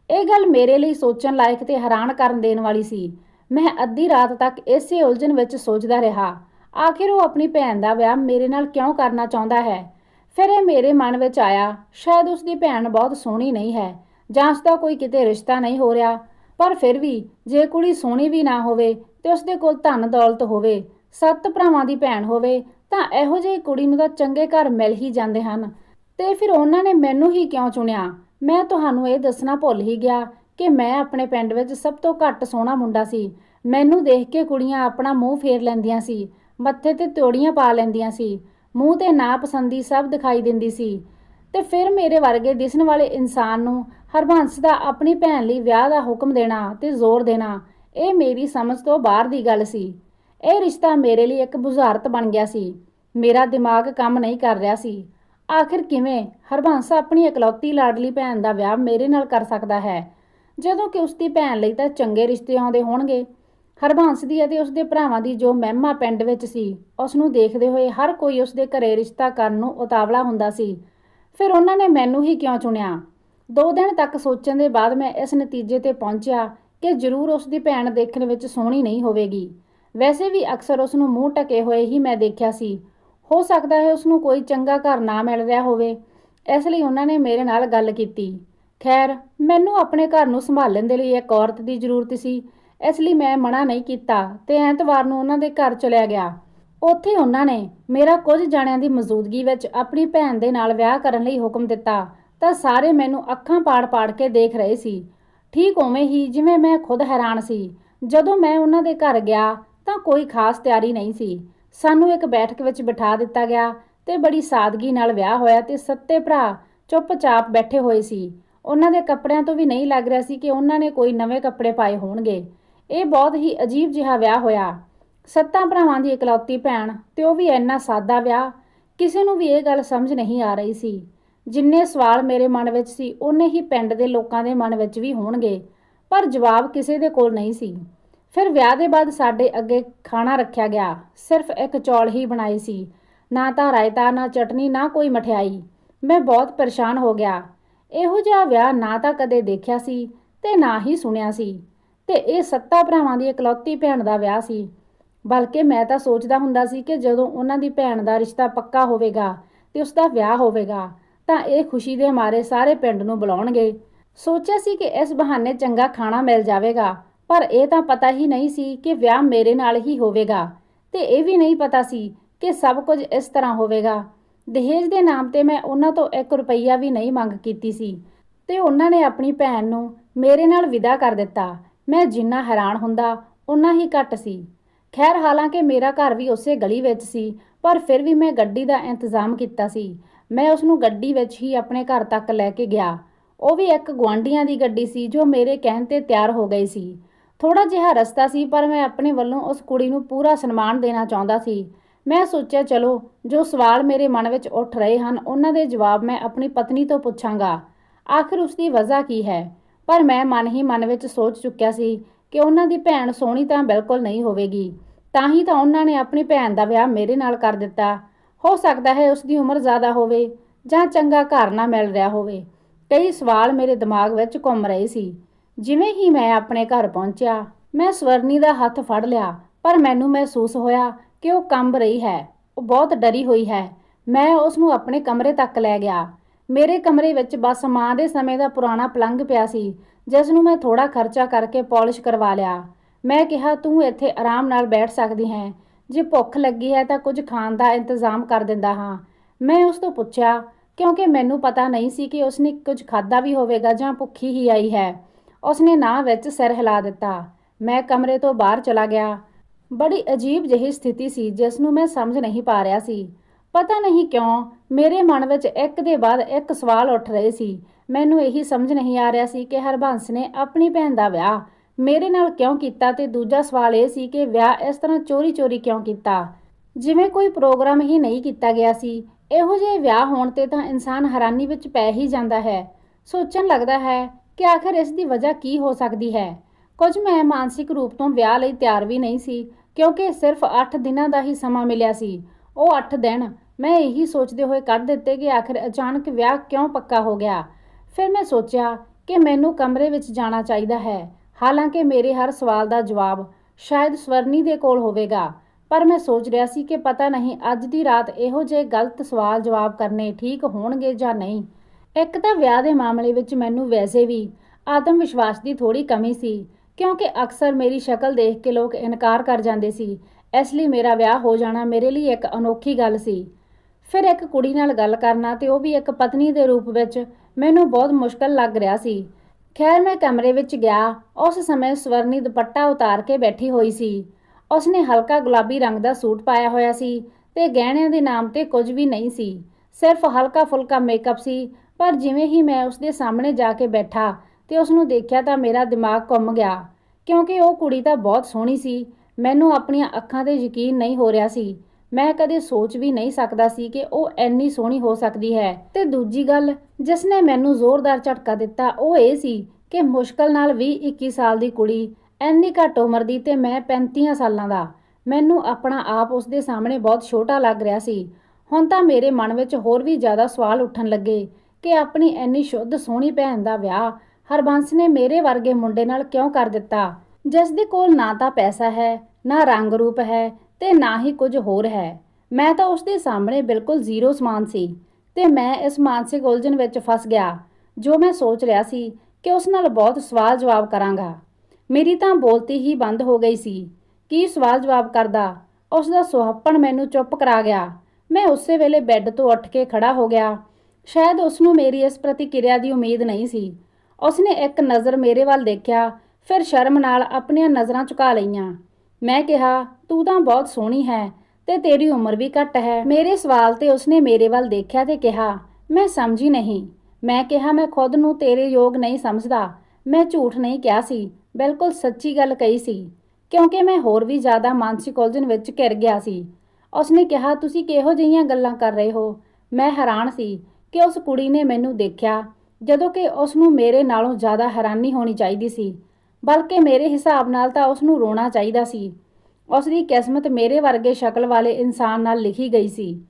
ਇਹ ਗੱਲ ਮੇਰੇ ਲਈ ਸੋਚਣ ਲਾਇਕ ਤੇ ਹੈਰਾਨ ਕਰਨ ਦੇਣ ਵਾਲੀ ਸੀ। ਮੈਂ ਅੱਧੀ ਰਾਤ ਤੱਕ ਇਸੇ ਉਲਝਣ ਵਿੱਚ ਸੋਚਦਾ ਰਿਹਾ, ਆਖਿਰ ਉਹ ਆਪਣੀ ਭੈਣ ਦਾ ਵਿਆਹ ਮੇਰੇ ਨਾਲ ਕਿਉਂ ਕਰਨਾ ਚਾਹੁੰਦਾ ਹੈ? ਫਿਰ ਇਹ ਮੇਰੇ ਮਨ ਵਿੱਚ ਆਇਆ, ਸ਼ਾਇਦ ਉਸ ਦੀ ਭੈਣ ਬਹੁਤ ਸੋਹਣੀ ਨਹੀਂ ਹੈ ਜਾਂ ਉਸ ਦਾ ਕੋਈ ਕਿਤੇ ਰਿਸ਼ਤਾ ਨਹੀਂ ਹੋ ਰਿਹਾ, ਪਰ ਫਿਰ ਵੀ ਜੇ ਕੁੜੀ ਸੋਹਣੀ ਵੀ ਨਾ ਹੋਵੇ ਤੇ ਉਸ ਦੇ ਕੋਲ ਧਨ ਦੌਲਤ ਹੋਵੇ, ਸੱਤ ਭਰਾਵਾਂ ਦੀ ਭੈਣ ਹੋਵੇ, ਤਾਂ ਇਹੋ ਜਿਹੀ ਕੁੜੀ ਨੂੰ ਤਾਂ ਚੰਗੇ ਘਰ ਮਿਲ ਹੀ ਜਾਂਦੇ ਹਨ। ਤੇ ਫਿਰ ਉਹਨਾਂ ਨੇ ਮੈਨੂੰ ਹੀ ਕਿਉਂ ਚੁਣਿਆ? ਮੈਂ ਤੁਹਾਨੂੰ ਇਹ ਦੱਸਣਾ ਭੁੱਲ ਹੀ ਗਿਆ ਕਿ ਮੈਂ ਆਪਣੇ ਪਿੰਡ ਵਿੱਚ ਸਭ ਤੋਂ ਘੱਟ ਸੋਹਣਾ ਮੁੰਡਾ ਸੀ। ਮੈਨੂੰ ਦੇਖ ਕੇ ਕੁੜੀਆਂ ਆਪਣਾ ਮੂੰਹ ਫੇਰ ਲੈਂਦੀਆਂ ਸੀ, ਮੱਥੇ ਤੇ ਤੋੜੀਆਂ ਪਾ ਲੈਂਦੀਆਂ ਸੀ। ਮੂੰਹ ਤੇ ਨਾ ਪਸੰਦੀ ਸਭ ਦਿਖਾਈ ਦਿੰਦੀ ਸੀ। ਤੇ ਫਿਰ ਮੇਰੇ ਵਰਗੇ ਦਿਸਣ ਵਾਲੇ ਇਨਸਾਨ ਨੂੰ ਹਰਬੰਸ ਦਾ ਆਪਣੀ ਭੈਣ ਲਈ ਵਿਆਹ ਦਾ ਹੁਕਮ ਦੇਣਾ ਤੇ ਜ਼ੋਰ ਦੇਣਾ, ਇਹ ਮੇਰੀ ਸਮਝ ਤੋਂ ਬਾਹਰ ਦੀ ਗੱਲ ਸੀ। ਇਹ ਰਿਸ਼ਤਾ ਮੇਰੇ ਲਈ ਇੱਕ ਬੁਝਾਰਤ ਬਣ ਗਿਆ ਸੀ। ਮੇਰਾ ਦਿਮਾਗ ਕੰਮ ਨਹੀਂ ਕਰ ਰਿਹਾ ਸੀ। ਆਖਿਰ ਕਿਵੇਂ ਹਰਬੰਸ ਆਪਣੀ ਇਕਲੌਤੀ ਲਾਡਲੀ ਭੈਣ ਦਾ ਵਿਆਹ ਮੇਰੇ ਨਾਲ ਕਰ ਸਕਦਾ ਹੈ? ਜਦੋਂ ਕਿ ਉਸ ਦੀ ਭੈਣ ਲਈ ਤਾਂ ਚੰਗੇ ਰਿਸ਼ਤੇ ਆਉਂਦੇ ਹੋਣਗੇ। ਹਰਬੰਸ ਦੀ ਅਤੇ ਉਸ ਦੇ ਭਰਾਵਾਂ ਦੀ ਜੋ ਮਹਿਮਾ ਪਿੰਡ ਵਿੱਚ ਸੀ ਉਸ ਨੂੰ ਦੇਖਦੇ ਹੋਏ ਹਰ ਕੋਈ ਉਸ ਦੇ ਘਰੇ ਰਿਸ਼ਤਾ ਕਰਨ ਨੂੰ ਉਤਾਵਲਾ ਹੁੰਦਾ ਸੀ। ਫਿਰ ਉਹਨਾਂ ਨੇ ਮੈਨੂੰ ਹੀ ਕਿਉਂ ਚੁਣਿਆ? ਦੋ ਦਿਨ ਤੱਕ ਸੋਚਣ ਦੇ ਬਾਅਦ ਮੈਂ ਇਸ ਨਤੀਜੇ ਤੇ ਪਹੁੰਚਿਆ ਕਿ ਜ਼ਰੂਰ ਉਸ ਦੀ ਭੈਣ ਦੇਖਣ ਵਿੱਚ ਸੋਹਣੀ ਨਹੀਂ ਹੋਵੇਗੀ। ਵੈਸੇ ਵੀ ਅਕਸਰ ਉਸ ਨੂੰ ਮੂੰਹ ਟਕੇ ਹੋਏ ਹੀ ਮੈਂ ਦੇਖਿਆ ਸੀ। ਹੋ ਸਕਦਾ ਹੈ ਉਸ ਨੂੰ ਕੋਈ ਚੰਗਾ ਘਰ ਨਾ ਮਿਲ ਰਿਹਾ ਹੋਵੇ। ਇਸ ਲਈ ਉਹਨਾਂ ਨੇ ਮੇਰੇ ਨਾਲ ਗੱਲ ਕੀਤੀ। ਖੈਰ, ਮੈਨੂੰ ਆਪਣੇ ਘਰ ਨੂੰ ਸੰਭਾਲਣ ਦੇ ਲਈ ਇੱਕ ਔਰਤ ਦੀ ਜ਼ਰੂਰਤ ਸੀ। ਇਸ ਲਈ ਮੈਂ ਮਨਾ ਨਹੀਂ ਕੀਤਾ ਤੇ ਐਤਵਾਰ ਨੂੰ ਉਹਨਾਂ ਦੇ ਘਰ ਚਲਿਆ ਗਿਆ। ਉੱਥੇ ਉਹਨਾਂ ਨੇ ਮੇਰਾ ਕੁਝ ਜਾਣਿਆਂ ਦੀ ਮੌਜੂਦਗੀ ਵਿੱਚ ਆਪਣੀ ਭੈਣ ਦੇ ਨਾਲ ਵਿਆਹ ਕਰਨ ਲਈ ਹੁਕਮ ਦਿੱਤਾ, ਤਾਂ ਸਾਰੇ ਮੈਨੂੰ ਅੱਖਾਂ ਪਾੜ-ਪਾੜ ਕੇ ਦੇਖ ਰਹੇ ਸੀ। ਠੀਕ ਉਵੇਂ ਹੀ ਜਿਵੇਂ ਮੈਂ ਖੁਦ ਹੈਰਾਨ ਸੀ, ਜਦੋਂ ਮੈਂ ਉਹਨਾਂ ਦੇ ਘਰ ਗਿਆ ਤਾਂ ਕੋਈ ਖਾਸ ਤਿਆਰੀ ਨਹੀਂ ਸੀ। ਸਾਨੂੰ ਇੱਕ ਬੈਠਕ ਵਿੱਚ ਬਿਠਾ ਦਿੱਤਾ ਗਿਆ ਤੇ ਬੜੀ ਸਾਦਗੀ ਨਾਲ ਵਿਆਹ ਹੋਇਆ ਤੇ ਸੱਤੇ ਭਰਾ ਚੁੱਪਚਾਪ ਬੈਠੇ ਹੋਏ ਸੀ। ਉਹਨਾਂ ਦੇ ਕੱਪੜਿਆਂ ਤੋਂ ਵੀ ਨਹੀਂ ਲੱਗ ਰਿਹਾ ਸੀ ਕਿ ਉਹਨਾਂ ਨੇ ਕੋਈ ਨਵੇਂ ਕੱਪੜੇ ਪਾਏ ਹੋਣਗੇ। ਇਹ ਬਹੁਤ ਹੀ ਅਜੀਬ ਜਿਹਾ ਵਿਆਹ ਹੋਇਆ। ਸੱਤਾਂ ਭਰਾਵਾਂ ਦੀ ਇਕਲੌਤੀ ਭੈਣ ਤੇ ਉਹ ਵੀ ਇੰਨਾ ਸਾਦਾ ਵਿਆਹ, ਕਿਸੇ ਨੂੰ ਵੀ ਇਹ ਗੱਲ ਸਮਝ ਨਹੀਂ ਆ ਰਹੀ ਸੀ। ਜਿੰਨੇ ਸਵਾਲ ਮੇਰੇ ਮਨ ਵਿੱਚ ਸੀ, ਓਨੇ ਹੀ ਪਿੰਡ ਦੇ ਲੋਕਾਂ ਦੇ ਮਨ ਵਿੱਚ ਵੀ ਹੋਣਗੇ, ਪਰ ਜਵਾਬ ਕਿਸੇ ਦੇ ਕੋਲ ਨਹੀਂ ਸੀ। ਫਿਰ ਵਿਆਹ ਦੇ ਬਾਅਦ ਸਾਡੇ ਅੱਗੇ ਖਾਣਾ ਰੱਖਿਆ ਗਿਆ, ਸਿਰਫ ਇੱਕ ਚੌਲ ਹੀ ਬਣਾਏ ਸੀ। ਨਾ ਤਾਂ ਰਾਇਤਾ, ਨਾ ਚਟਨੀ, ਨਾ ਕੋਈ ਮਠਿਆਈ। ਮੈਂ ਬਹੁਤ ਪਰੇਸ਼ਾਨ ਹੋ ਗਿਆ। ਇਹੋ ਜਿਹਾ ਵਿਆਹ ਨਾ ਤਾਂ ਕਦੇ ਦੇਖਿਆ ਸੀ ਤੇ ਨਾ ਹੀ ਸੁਣਿਆ ਸੀ। ਤੇ ਇਹ ਸੱਤਾ ਭਰਾਵਾਂ ਦੀ ਇਕਲੌਤੀ ਭੈਣ ਦਾ ਵਿਆਹ ਸੀ। ਬਲਕਿ ਮੈਂ ਤਾਂ ਸੋਚਦਾ ਹੁੰਦਾ ਸੀ ਕਿ ਜਦੋਂ ਉਹਨਾਂ ਦੀ ਭੈਣ ਦਾ ਰਿਸ਼ਤਾ ਪੱਕਾ ਹੋਵੇਗਾ ਤੇ ਉਸ ਦਾ ਵਿਆਹ ਹੋਵੇਗਾ, ਤਾਂ ਇਹ ਖੁਸ਼ੀ ਦੇ ਮਾਰੇ ਸਾਰੇ ਪਿੰਡ ਨੂੰ ਬੁਲਾਉਣਗੇ। ਸੋਚਿਆ ਸੀ ਕਿ ਇਸ ਬਹਾਨੇ ਚੰਗਾ ਖਾਣਾ ਮਿਲ ਜਾਵੇਗਾ, ਪਰ ਇਹ ਤਾਂ ਪਤਾ ਹੀ ਨਹੀਂ ਸੀ ਕਿ ਵਿਆਹ ਮੇਰੇ ਨਾਲ ਹੀ ਹੋਵੇਗਾ, ਤੇ ਇਹ ਵੀ ਨਹੀਂ ਪਤਾ ਸੀ ਕਿ ਸਭ ਕੁਝ ਇਸ ਤਰ੍ਹਾਂ ਹੋਵੇਗਾ। ਦਹੇਜ ਦੇ ਨਾਮ ਤੇ ਮੈਂ ਉਹਨਾਂ ਤੋਂ 1 ਰੁਪਈਆ ਵੀ ਨਹੀਂ ਮੰਗ ਕੀਤੀ ਸੀ, ਤੇ ਉਹਨਾਂ ਨੇ ਆਪਣੀ ਭੈਣ ਨੂੰ ਮੇਰੇ ਨਾਲ ਵਿਦਾ ਕਰ ਦਿੱਤਾ। ਮੈਂ ਜਿੰਨਾ ਹੈਰਾਨ ਹੁੰਦਾ ਉਨਾ ਹੀ ਘੱਟ ਸੀ। ਖੈਰ, ਹਾਲਾਂਕਿ ਮੇਰਾ ਘਰ ਵੀ ਉਸੇ ਗਲੀ ਵਿੱਚ ਸੀ, ਪਰ ਫਿਰ ਵੀ ਮੈਂ ਗੱਡੀ ਦਾ ਇੰਤਜ਼ਾਮ ਕੀਤਾ ਸੀ। ਮੈਂ ਉਸ ਨੂੰ ਗੱਡੀ ਵਿੱਚ ਹੀ ਆਪਣੇ ਘਰ ਤੱਕ ਲੈ ਕੇ ਗਿਆ। ਉਹ ਵੀ ਇੱਕ ਗੁਆਂਢੀਆਂ ਦੀ ਗੱਡੀ ਸੀ, ਜੋ ਮੇਰੇ ਕਹਿਣ ਤੇ ਤਿਆਰ ਹੋ ਗਈ ਸੀ। ਥੋੜਾ ਜਿਹਾ ਰਸਤਾ ਸੀ, ਪਰ ਮੈਂ ਆਪਣੇ ਵੱਲੋਂ ਉਸ ਕੁੜੀ ਨੂੰ ਪੂਰਾ ਸਨਮਾਨ ਦੇਣਾ ਚਾਹੁੰਦਾ ਸੀ। ਮੈਂ ਸੋਚਿਆ, ਚਲੋ, ਜੋ ਸਵਾਲ ਮੇਰੇ ਮਨ ਵਿੱਚ ਉੱਠ ਰਹੇ ਹਨ, ਉਹਨਾਂ ਦੇ ਜਵਾਬ ਮੈਂ ਆਪਣੀ ਪਤਨੀ ਤੋਂ ਪੁੱਛਾਂਗਾ। ਆਖਿਰ ਉਸ ਦੀ ਵਜ੍ਹਾ ਕੀ ਹੈ? ਪਰ ਮੈਂ ਮਨ ਹੀ ਮਨ ਵਿੱਚ ਸੋਚ ਚੁੱਕਿਆ ਸੀ ਕਿ ਉਹਨਾਂ ਦੀ ਭੈਣ ਸੋਹਣੀ ਤਾਂ ਬਿਲਕੁਲ ਨਹੀਂ ਹੋਵੇਗੀ, ਤਾਂ ਹੀ ਤਾਂ ਉਹਨਾਂ ਨੇ ਆਪਣੀ ਭੈਣ ਦਾ ਵਿਆਹ ਮੇਰੇ ਨਾਲ ਕਰ ਦਿੱਤਾ। ਹੋ ਸਕਦਾ ਹੈ ਉਸ ਦੀ ਉਮਰ ਜ਼ਿਆਦਾ ਹੋਵੇ ਜਾਂ ਚੰਗਾ ਘਰ ਨਾ ਮਿਲ ਰਿਹਾ ਹੋਵੇ। ਕਈ ਸਵਾਲ ਮੇਰੇ ਦਿਮਾਗ ਵਿੱਚ ਘੁੰਮ ਰਹੇ ਸੀ। ਜਿਵੇਂ ਹੀ ਮੈਂ ਆਪਣੇ ਘਰ ਪਹੁੰਚਿਆ, ਮੈਂ ਸਵਰਨੀ ਦਾ ਹੱਥ ਫੜ ਲਿਆ, ਪਰ ਮੈਨੂੰ ਮਹਿਸੂਸ ਹੋਇਆ ਕਿ ਉਹ ਕੰਬ ਰਹੀ ਹੈ। ਉਹ ਬਹੁਤ ਡਰੀ ਹੋਈ ਹੈ। ਮੈਂ ਉਸ ਨੂੰ ਆਪਣੇ ਕਮਰੇ ਤੱਕ ਲੈ ਗਿਆ। ਮੇਰੇ ਕਮਰੇ ਵਿੱਚ ਬਸ ਮਾਂ ਦੇ ਸਮੇਂ ਦਾ ਪੁਰਾਣਾ ਪਲੰਗ ਪਿਆ ਸੀ। ਜਿਸ ਨੂੰ ਮੈਂ ਥੋੜਾ ਖਰਚਾ ਕਰਕੇ ਪਾਲਿਸ਼ ਕਰਵਾ ਲਿਆ। ਮੈਂ ਕਿਹਾ, ਤੂੰ ਇੱਥੇ ਆਰਾਮ ਨਾਲ ਬੈਠ ਸਕਦੀ ਹੈ। ਜੇ ਭੁੱਖ ਲੱਗੀ ਹੈ ਤਾਂ ਕੁਝ ਖਾਣ ਦਾ ਇੰਤਜ਼ਾਮ ਕਰ ਦਿੰਦਾ ਹਾਂ। ਮੈਂ ਉਸ ਤੋਂ ਪੁੱਛਿਆ, ਕਿਉਂਕਿ ਮੈਨੂੰ ਪਤਾ ਨਹੀਂ ਸੀ ਕਿ ਉਸਨੇ ਕੁਝ ਖਾਦਾ ਵੀ ਹੋਵੇਗਾ ਜਾਂ ਭੁੱਖੀ ਹੀ ਆਈ ਹੈ। ਉਸਨੇ ਨਾ ਵਿੱਚ ਸਿਰ ਹਿਲਾ ਦਿੱਤਾ। ਮੈਂ ਕਮਰੇ ਤੋਂ ਬਾਹਰ ਚਲਾ ਗਿਆ। ਬੜੀ ਅਜੀਬ ਜਿਹੀ ਸਥਿਤੀ ਸੀ, ਜਿਸ ਨੂੰ ਮੈਂ ਸਮਝ ਨਹੀਂ ਪਾ ਰਿਹਾ ਸੀ। ਪਤਾ ਨਹੀਂ ਕਿਉਂ, ਮੇਰੇ ਮਨ ਵਿੱਚ ਇੱਕ ਦੇ ਬਾਅਦ ਇੱਕ ਸਵਾਲ ਉੱਠ ਰਹੇ ਸੀ। ਮੈਨੂੰ ਇਹੀ ਸਮਝ ਨਹੀਂ ਆ ਰਿਹਾ ਸੀ ਕਿ ਹਰਬੰਸ ਨੇ ਆਪਣੀ ਭੈਣ ਦਾ ਵਿਆਹ ਮੇਰੇ ਨਾਲ ਕਿਉਂ ਕੀਤਾ ਤੇ ਦੂਜਾ ਸਵਾਲ ਇਹ ਸੀ ਕਿ ਵਿਆਹ ਇਸ ਤਰ੍ਹਾਂ ਚੋਰੀ-ਚੋਰੀ ਕਿਉਂ ਕੀਤਾ? ਜਿਵੇਂ ਕੋਈ ਪ੍ਰੋਗਰਾਮ ਹੀ ਨਹੀਂ ਕੀਤਾ ਗਿਆ ਸੀ, ਇਹੋ ਜਿਹੇ ਵਿਆਹ ਹੋਣ ਤੇ ਤਾਂ ਇਨਸਾਨ ਹੈਰਾਨੀ ਵਿੱਚ ਪੈ ਹੀ ਜਾਂਦਾ ਹੈ। ਸੋਚਣ ਲੱਗਦਾ ਹੈ ਕਿ ਆਖਰ ਇਸ ਦੀ ਵਜ੍ਹਾ ਕੀ ਹੋ ਸਕਦੀ ਹੈ। ਕੁਝ ਮੈਂ ਮਾਨਸਿਕ ਰੂਪ ਤੋਂ ਵਿਆਹ ਲਈ ਤਿਆਰ ਵੀ ਨਹੀਂ ਸੀ, ਕਿਉਂਕਿ ਸਿਰਫ 8 ਦਿਨਾਂ ਦਾ ਹੀ ਸਮਾਂ ਮਿਲਿਆ ਸੀ। ਉਹ 8 ਦਿਨ, ਮੈਂ ਇਹੀ ਸੋਚਦੇ ਹੋਏ ਕੱਢ ਦਿੱਤੇ ਕਿ ਆਖਰ ਅਚਾਨਕ ਵਿਆਹ ਕਿਉਂ ਪੱਕਾ ਹੋ ਗਿਆ? ਫਿਰ ਮੈਂ ਸੋਚਿਆ ਕਿ ਮੈਨੂੰ ਕਮਰੇ ਵਿੱਚ ਜਾਣਾ ਚਾਹੀਦਾ ਹੈ। ਹਾਲਾਂਕਿ ਮੇਰੇ ਹਰ ਸਵਾਲ ਦਾ ਜਵਾਬ ਸ਼ਾਇਦ ਸਵਰਨੀ ਦੇ ਕੋਲ ਹੋਵੇਗਾ, ਪਰ ਮੈਂ ਸੋਚ ਰਿਹਾ ਸੀ ਕਿ ਪਤਾ ਨਹੀਂ ਅੱਜ ਦੀ ਰਾਤ ਇਹੋ ਜਿਹੇ ਗਲਤ ਸਵਾਲ ਜਵਾਬ ਕਰਨੇ ਠੀਕ ਹੋਣਗੇ ਜਾਂ ਨਹੀਂ। ਇੱਕ ਤਾਂ ਵਿਆਹ ਦੇ ਮਾਮਲੇ ਵਿੱਚ ਮੈਨੂੰ ਵੈਸੇ ਵੀ ਆਤਮ ਵਿਸ਼ਵਾਸ ਦੀ ਥੋੜੀ ਕਮੀ ਸੀ, ਕਿਉਂਕਿ ਅਕਸਰ ਮੇਰੀ ਸ਼ਕਲ ਦੇਖ ਕੇ ਲੋਕ ਇਨਕਾਰ ਕਰ ਜਾਂਦੇ ਸੀ, ਇਸ ਲਈ ਮੇਰਾ ਵਿਆਹ ਹੋ ਜਾਣਾ ਮੇਰੇ ਲਈ ਇੱਕ ਅਨੋਖੀ ਗੱਲ ਸੀ। ਫਿਰ ਇੱਕ ਕੁੜੀ ਨਾਲ ਗੱਲ ਕਰਨਾ ਤੇ ਉਹ ਵੀ ਇੱਕ ਪਤਨੀ ਦੇ ਰੂਪ ਵਿੱਚ ਮੈਨੂੰ ਬਹੁਤ ਮੁਸ਼ਕਲ ਲੱਗ ਰਿਹਾ ਸੀ। ਖੈਰ, ਮੈਂ ਕਮਰੇ ਵਿੱਚ ਗਿਆ। ਉਸ ਸਮੇਂ ਸਵਰਨੀ ਦੁਪੱਟਾ ਉਤਾਰ ਕੇ ਬੈਠੀ ਹੋਈ ਸੀ। ਉਸਨੇ ਹਲਕਾ ਗੁਲਾਬੀ ਰੰਗ ਦਾ ਸੂਟ ਪਾਇਆ ਹੋਇਆ ਸੀ ਤੇ ਗਹਿਣਿਆਂ ਦੇ ਨਾਮ ਤੇ ਕੁਝ ਵੀ ਨਹੀਂ ਸੀ। ਸਿਰਫ ਹਲਕਾ ਫੁਲਕਾ ਮੇਕਅਪ ਸੀ, ਪਰ ਜਿਵੇਂ ਹੀ ਮੈਂ ਉਸਦੇ ਸਾਹਮਣੇ ਜਾ ਕੇ ਬੈਠਾ ਤੇ ਉਸ ਨੂੰ ਦੇਖਿਆ ਤਾਂ ਮੇਰਾ ਦਿਮਾਗ ਘੁੰਮ ਗਿਆ। ਕਿਉਂਕਿ ਉਹ ਕੁੜੀ ਤਾਂ ਬਹੁਤ ਸੋਹਣੀ ਸੀ, ਮੈਨੂੰ ਆਪਣੀਆਂ ਅੱਖਾਂ ਤੇ ਯਕੀਨ ਨਹੀਂ ਹੋ ਰਿਹਾ ਸੀ। ਮੈਂ ਕਦੇ ਸੋਚ ਵੀ ਨਹੀਂ ਸਕਦਾ ਸੀ ਕਿ ਉਹ ਇੰਨੀ ਸੋਹਣੀ ਹੋ ਸਕਦੀ ਹੈ। ਤੇ ਦੂਜੀ ਗੱਲ, ਜਿਸ ਨੇ ਮੈਨੂੰ ਜ਼ੋਰਦਾਰ ਝਟਕਾ ਦਿੱਤਾ, ਉਹ ਇਹ ਸੀ ਕਿ ਮੁਸ਼ਕਲ ਨਾਲ 20-21 ਸਾਲ ਦੀ ਕੁੜੀ ਐਨੀ ਘੱਟ ਉਮਰ ਦੀ ਤੇ ਮੈਂ 35 ਸਾਲਾਂ ਦਾ। ਮੈਨੂੰ ਆਪਣਾ ਆਪ ਉਸ ਦੇ ਸਾਹਮਣੇ ਬਹੁਤ ਛੋਟਾ ਲੱਗ ਰਿਹਾ ਸੀ। ਹੁਣ ਤਾਂ ਮੇਰੇ ਮਨ ਵਿੱਚ ਹੋਰ ਵੀ ਜ਼ਿਆਦਾ ਸਵਾਲ ਉੱਠਣ ਲੱਗੇ ਕਿ ਆਪਣੀ ਐਨੀ ਸ਼ੁੱਧ ਸੋਹਣੀ ਭੈਣ ਦਾ ਵਿਆਹ ਹਰਬੰਸ ਨੇ ਮੇਰੇ ਵਰਗੇ ਮੁੰਡੇ ਨਾਲ ਕਿਉਂ ਕਰ ਦਿੱਤਾ? ਜਿਸ ਦੇ ਕੋਲ ਨਾ ਤਾਂ ਪੈਸਾ ਹੈ, ਨਾ ਰੰਗ ਰੂਪ ਹੈ ਤੇ ਨਾ ਹੀ ਕੁਝ ਹੋਰ ਹੈ। ਮੈਂ ਤਾਂ ਉਸ ਦੇ ਸਾਹਮਣੇ ਬਿਲਕੁਲ ਜ਼ੀਰੋ ਸਮਾਨ ਸੀ ਤੇ ਮੈਂ ਇਸ ਮਾਨਸਿਕ ਉਲਝਣ ਵਿੱਚ ਫਸ ਗਿਆ, ਜੋ ਮੈਂ ਸੋਚ ਰਿਹਾ ਸੀ ਕਿ ਉਸ ਨਾਲ ਬਹੁਤ ਸਵਾਲ ਜਵਾਬ ਕਰਾਂਗਾ। ਮੇਰੀ ਤਾਂ ਬੋਲਤੀ ਹੀ ਬੰਦ ਹੋ ਗਈ ਸੀ। ਕੀ ਸਵਾਲ ਜਵਾਬ ਕਰਦਾ? ਉਸ ਦਾ ਸੁਹੱਪਣ ਮੈਨੂੰ ਚੁੱਪ ਕਰਾ ਗਿਆ। ਮੈਂ ਉਸੇ ਵੇਲੇ ਬੈੱਡ ਤੋਂ ਉੱਠ ਕੇ ਖੜਾ ਹੋ ਗਿਆ। ਸ਼ਾਇਦ ਉਸ ਨੂੰ ਮੇਰੀ ਇਸ ਪ੍ਰਤੀਕਿਰਿਆ ਦੀ ਉਮੀਦ ਨਹੀਂ ਸੀ। ਉਸਨੇ ਇੱਕ ਨਜ਼ਰ ਮੇਰੇ ਵੱਲ ਦੇਖਿਆ, ਫਿਰ ਸ਼ਰਮ ਨਾਲ ਆਪਣੀਆਂ ਨਜ਼ਰਾਂ ਝੁਕਾ ਲਈਆਂ। ਮੈਂ ਕਿਹਾ, ਤੂੰ ਤਾਂ ਬਹੁਤ ਸੋਹਣੀ ਹੈ ਤੇ ਤੇਰੀ ਉਮਰ ਵੀ ਘੱਟ ਹੈ। ਮੇਰੇ ਸਵਾਲ ਤੇ ਉਸਨੇ ਮੇਰੇ ਵੱਲ ਦੇਖਿਆ ਤੇ ਕਿਹਾ, ਮੈਂ ਸਮਝੀ ਨਹੀਂ। ਮੈਂ ਕਿਹਾ, ਮੈਂ ਖੁਦ ਨੂੰ ਤੇਰੇ ਯੋਗ ਨਹੀਂ ਸਮਝਦਾ। ਮੈਂ ਝੂਠ ਨਹੀਂ ਕਿਹਾ ਸੀ। ਬਿਲਕੁਲ ਸੱਚੀ ਗੱਲ ਕਹੀ ਸੀ। ਕਿਉਂਕਿ ਮੈਂ ਹੋਰ ਵੀ ਜ਼ਿਆਦਾ ਮਾਨਸਿਕ ਉਲਝਣ ਵਿੱਚ ਘਿਰ ਗਿਆ ਸੀ। ਉਸਨੇ ਕਿਹਾ, ਤੁਸੀਂ ਕਿਹੋ ਜਿਹੀਆਂ ਗੱਲਾਂ ਕਰ ਰਹੇ ਹੋ? ਮੈਂ ਹੈਰਾਨ ਸੀ ਕਿ ਉਸ ਕੁੜੀ ਨੇ ਮੈਨੂੰ ਦੇਖਿਆ, ਜਦੋਂ ਕਿ ਉਸ ਨੂੰ ਮੇਰੇ ਨਾਲੋਂ ਜ਼ਿਆਦਾ ਹੈਰਾਨੀ ਹੋਣੀ ਚਾਹੀਦੀ ਸੀ। ਬਲਕਿ ਮੇਰੇ ਹਿਸਾਬ ਨਾਲ ਤਾਂ ਉਸ ਨੂੰ ਰੋਣਾ ਚਾਹੀਦਾ ਸੀ। ਉਸ ਦੀ ਕਿਸਮਤ ਮੇਰੇ ਵਰਗੇ ਸ਼ਕਲ ਵਾਲੇ ਇਨਸਾਨ ਨਾਲ ਲਿਖੀ ਗਈ ਸੀ।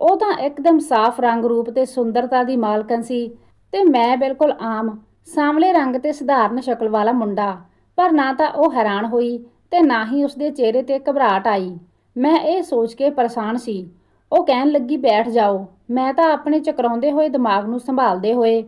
ਉਹ ਤਾਂ ਇੱਕਦਮ ਸਾਫ਼ ਰੰਗ ਰੂਪ ਤੇ ਸੁੰਦਰਤਾ ਦੀ ਮਾਲਕਨ ਸੀ ਤੇ ਮੈਂ ਬਿਲਕੁਲ ਆਮ, ਸਾਂਵਲੇ ਰੰਗ ਤੇ ਸਧਾਰਨ ਸ਼ਕਲ ਵਾਲਾ ਮੁੰਡਾ। ਪਰ ਨਾ ਤਾਂ ਉਹ ਹੈਰਾਨ ਹੋਈ ਤੇ ਨਾ ਹੀ ਉਸਦੇ ਚਿਹਰੇ ਤੇ ਘਬਰਾਹਟ ਆਈ। ਮੈਂ ਇਹ ਸੋਚ ਕੇ ਪਰੇਸ਼ਾਨ ਸੀ। ਉਹ ਕਹਿਣ ਲੱਗੀ, ਬੈਠ ਜਾਓ। ਮੈਂ ਤਾਂ ਆਪਣੇ ਚਕਰਾਉਂਦੇ ਹੋਏ ਦਿਮਾਗ ਨੂੰ ਸੰਭਾਲਦੇ ਹੋਏ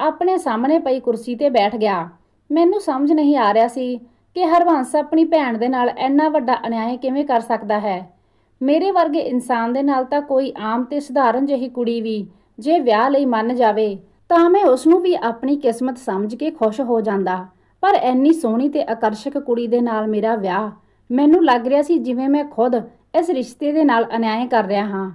ਆਪਣੇ ਸਾਹਮਣੇ ਪਈ ਕੁਰਸੀ ਤੇ ਬੈਠ ਗਿਆ। ਮੈਨੂੰ ਸਮਝ ਨਹੀਂ ਆ ਰਿਹਾ ਸੀ ਕਿ ਹਰਵੰਸ ਆਪਣੀ ਭੈਣ ਦੇ ਨਾਲ ਇੰਨਾ ਵੱਡਾ ਅਨਿਆਏ ਕਿਵੇਂ ਕਰ ਸਕਦਾ ਹੈ। ਮੇਰੇ ਵਰਗੇ ਇਨਸਾਨ ਦੇ ਨਾਲ ਤਾਂ ਕੋਈ ਆਮ ਤੇ ਸਧਾਰਨ ਜਿਹੀ ਕੁੜੀ ਵੀ ਜੇ ਵਿਆਹ ਲਈ ਮੰਨ ਜਾਵੇ, ਤਾਂ ਮੈਂ ਉਸ ਨੂੰ ਵੀ ਆਪਣੀ ਕਿਸਮਤ ਸਮਝ ਕੇ ਖੁਸ਼ ਹੋ ਜਾਂਦਾ। ਪਰ ਐਨੀ ਸੋਹਣੀ ਤੇ ਆਕਰਸ਼ਕ ਕੁੜੀ ਦੇ ਨਾਲ ਮੇਰਾ ਵਿਆਹ ਮੈਨੂੰ ਲੱਗ ਰਿਹਾ ਸੀ ਜਿਵੇਂ ਮੈਂ ਖੁਦ ਇਸ ਰਿਸ਼ਤੇ ਦੇ ਨਾਲ ਅਨਿਆਏ ਕਰ ਰਿਹਾ ਹਾਂ।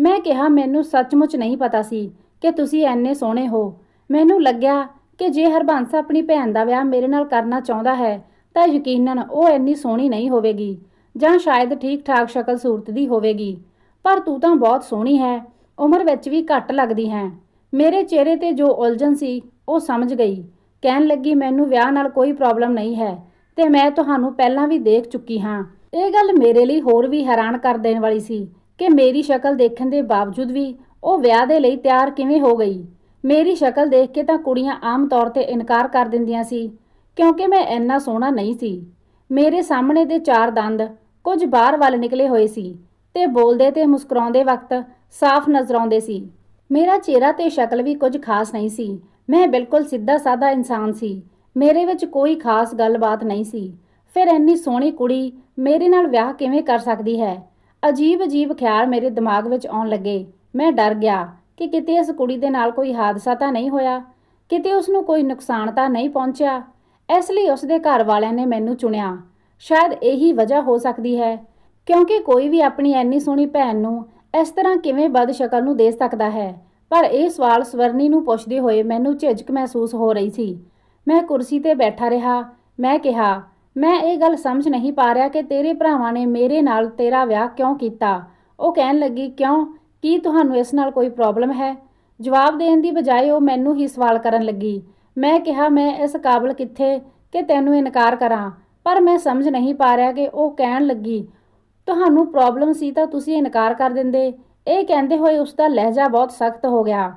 ਮੈਂ ਕਿਹਾ, ਮੈਨੂੰ ਸੱਚਮੁੱਚ ਨਹੀਂ ਪਤਾ ਸੀ ਕਿ ਤੁਸੀਂ ਐਨੇ ਸੋਹਣੇ ਹੋ। ਮੈਨੂੰ ਲੱਗਿਆ ਕਿ ਜੇ ਹਰਬੰਸ ਆਪਣੀ ਭੈਣ ਦਾ ਵਿਆਹ ਮੇਰੇ ਨਾਲ ਕਰਨਾ ਚਾਹੁੰਦਾ ਹੈ, ਤਾਂ ਯਕੀਨਨ ਉਹ ਇੰਨੀ ਸੋਹਣੀ ਨਹੀਂ ਹੋਵੇਗੀ, ਜਾਂ ਸ਼ਾਇਦ ਠੀਕ-ਠਾਕ ਸ਼ਕਲ ਸੂਰਤ ਦੀ ਹੋਵੇਗੀ। ਪਰ ਤੂੰ ਤਾਂ ਬਹੁਤ ਸੋਹਣੀ ਹੈ, ਉਮਰ ਵਿੱਚ ਵੀ ਘੱਟ ਲੱਗਦੀ ਹੈ। ਮੇਰੇ ਚਿਹਰੇ ਤੇ ਜੋ ਉਲਝਣ ਸੀ, ਉਹ ਸਮਝ ਗਈ। ਕਹਿਣ ਲੱਗੀ, ਮੈਨੂੰ ਵਿਆਹ ਨਾਲ ਕੋਈ ਪ੍ਰੋਬਲਮ ਨਹੀਂ ਹੈ, ਤੇ ਮੈਂ ਤੁਹਾਨੂੰ ਪਹਿਲਾਂ ਵੀ ਦੇਖ ਚੁੱਕੀ ਹਾਂ। ਇਹ ਗੱਲ ਮੇਰੇ ਲਈ ਹੋਰ ਵੀ ਹੈਰਾਨ ਕਰ ਦੇਣ ਵਾਲੀ ਸੀ ਕਿ ਮੇਰੀ ਸ਼ਕਲ ਦੇਖਣ ਦੇ ਬਾਵਜੂਦ ਵੀ ਉਹ ਵਿਆਹ ਦੇ ਲਈ ਤਿਆਰ ਕਿਵੇਂ ਹੋ ਗਈ। ਮੇਰੀ ਸ਼ਕਲ ਦੇਖ ਕੇ ਤਾਂ ਕੁੜੀਆਂ ਆਮ ਤੌਰ ਤੇ ਇਨਕਾਰ ਕਰ ਦਿੰਦੀਆਂ ਸੀ, ਕਿਉਂਕਿ ਮੈਂ ਇੰਨਾ ਸੋਹਣਾ ਨਹੀਂ ਸੀ। ਮੇਰੇ ਸਾਹਮਣੇ ਦੇ ਚਾਰ ਦੰਦ ਕੁਝ ਬਾਹਰ ਵੱਲ ਨਿਕਲੇ ਹੋਏ ਸੀ ਤੇ ਬੋਲਦੇ ਤੇ ਮੁਸਕਰਾਉਂਦੇ ਵਕਤ ਸਾਫ਼ ਨਜ਼ਰ ਆਉਂਦੇ ਸੀ। ਮੇਰਾ ਚਿਹਰਾ ਤੇ ਸ਼ਕਲ ਵੀ ਕੁਝ ਖਾਸ ਨਹੀਂ ਸੀ। ਮੈਂ ਬਿਲਕੁਲ ਸਿੱਧਾ ਸਾਦਾ ਇਨਸਾਨ ਸੀ। ਮੇਰੇ ਵਿੱਚ ਕੋਈ ਖਾਸ ਗੱਲਬਾਤ ਨਹੀਂ ਸੀ। ਫਿਰ ਇੰਨੀ ਸੋਹਣੀ ਕੁੜੀ ਮੇਰੇ ਨਾਲ ਵਿਆਹ ਕਿਵੇਂ ਕਰ ਸਕਦੀ ਹੈ? ਅਜੀਬ-ਅਜੀਬ ਖਿਆਲ ਮੇਰੇ ਦਿਮਾਗ ਵਿੱਚ ਆਉਣ ਲੱਗੇ। ਮੈਂ ਡਰ ਗਿਆ। ਕਿ ਕਿਤੇ ਇਸ ਕੁੜੀ ਦੇ ਨਾਲ ਕੋਈ ਹਾਦਸਾ ਤਾਂ ਨਹੀਂ ਹੋਇਆ, ਕਿਤੇ ਉਸ ਨੂੰ ਕੋਈ ਨੁਕਸਾਨ ਤਾਂ ਨਹੀਂ ਪਹੁੰਚਿਆ, ਇਸ ਲਈ ਉਸ ਦੇ ਘਰ ਵਾਲਿਆਂ ਨੇ ਮੈਨੂੰ ਚੁਣਿਆ। ਸ਼ਾਇਦ ਇਹੀ ਵਜ੍ਹਾ ਹੋ ਸਕਦੀ ਹੈ, ਕਿਉਂਕਿ ਕੋਈ ਵੀ ਆਪਣੀ ਐਨੀ ਸੋਹਣੀ ਭੈਣ ਨੂੰ ਇਸ ਤਰ੍ਹਾਂ ਕਿਵੇਂ ਬਦ ਸ਼ਕਲ ਨੂੰ ਦੇ ਸਕਦਾ ਹੈ, ਪਰ ਇਹ ਸਵਾਲ ਸਵਰਨੀ ਨੂੰ ਪੁੱਛਦੇ ਹੋਏ ਮੈਨੂੰ ਝਿਜਕ ਮਹਿਸੂਸ ਹੋ ਰਹੀ ਸੀ। ਮੈਂ ਕੁਰਸੀ ਤੇ ਬੈਠਾ ਰਿਹਾ, ਮੈਂ ਕਿਹਾ, ਮੈਂ ਇਹ ਗੱਲ ਸਮਝ ਨਹੀਂ ਪਾ ਰਿਹਾ ਕਿ ਤੇਰੇ ਭਰਾਵਾਂ ਨੇ ਮੇਰੇ ਨਾਲ ਤੇਰਾ ਵਿਆਹ ਕਿਉਂ ਕੀਤਾ? ਉਹ ਕਹਿਣ ਲੱਗੀ, ਕਿਉਂ? ਕੀ ਤੁਹਾਨੂੰ ਇਸ ਨਾਲ ਕੋਈ ਪ੍ਰੋਬਲਮ ਹੈ? ਜਵਾਬ ਦੇਣ ਦੀ ਬਜਾਏ ਉਹ ਮੈਨੂੰ ਹੀ ਸਵਾਲ ਕਰਨ ਲੱਗੀ। ਮੈਂ ਕਿਹਾ, ਮੈਂ ਇਸ ਕਾਬਲ ਕਿੱਥੇ ਕਿ ਤੈਨੂੰ ਇਨਕਾਰ ਕਰਾਂ? ਪਰ ਮੈਂ ਸਮਝ ਨਹੀਂ ਪਾ ਰਿਹਾ ਕਿ ਉਹ ਕਹਿਣ ਲੱਗੀ, ਤੁਹਾਨੂੰ ਪ੍ਰੋਬਲਮ ਸੀ ਤਾਂ ਤੁਸੀਂ ਇਨਕਾਰ ਕਰ ਦਿੰਦੇ। ਇਹ ਕਹਿੰਦੇ ਹੋਏ ਉਸ ਦਾ ਲਹਿਜਾ ਬਹੁਤ ਸਖਤ ਹੋ ਗਿਆ।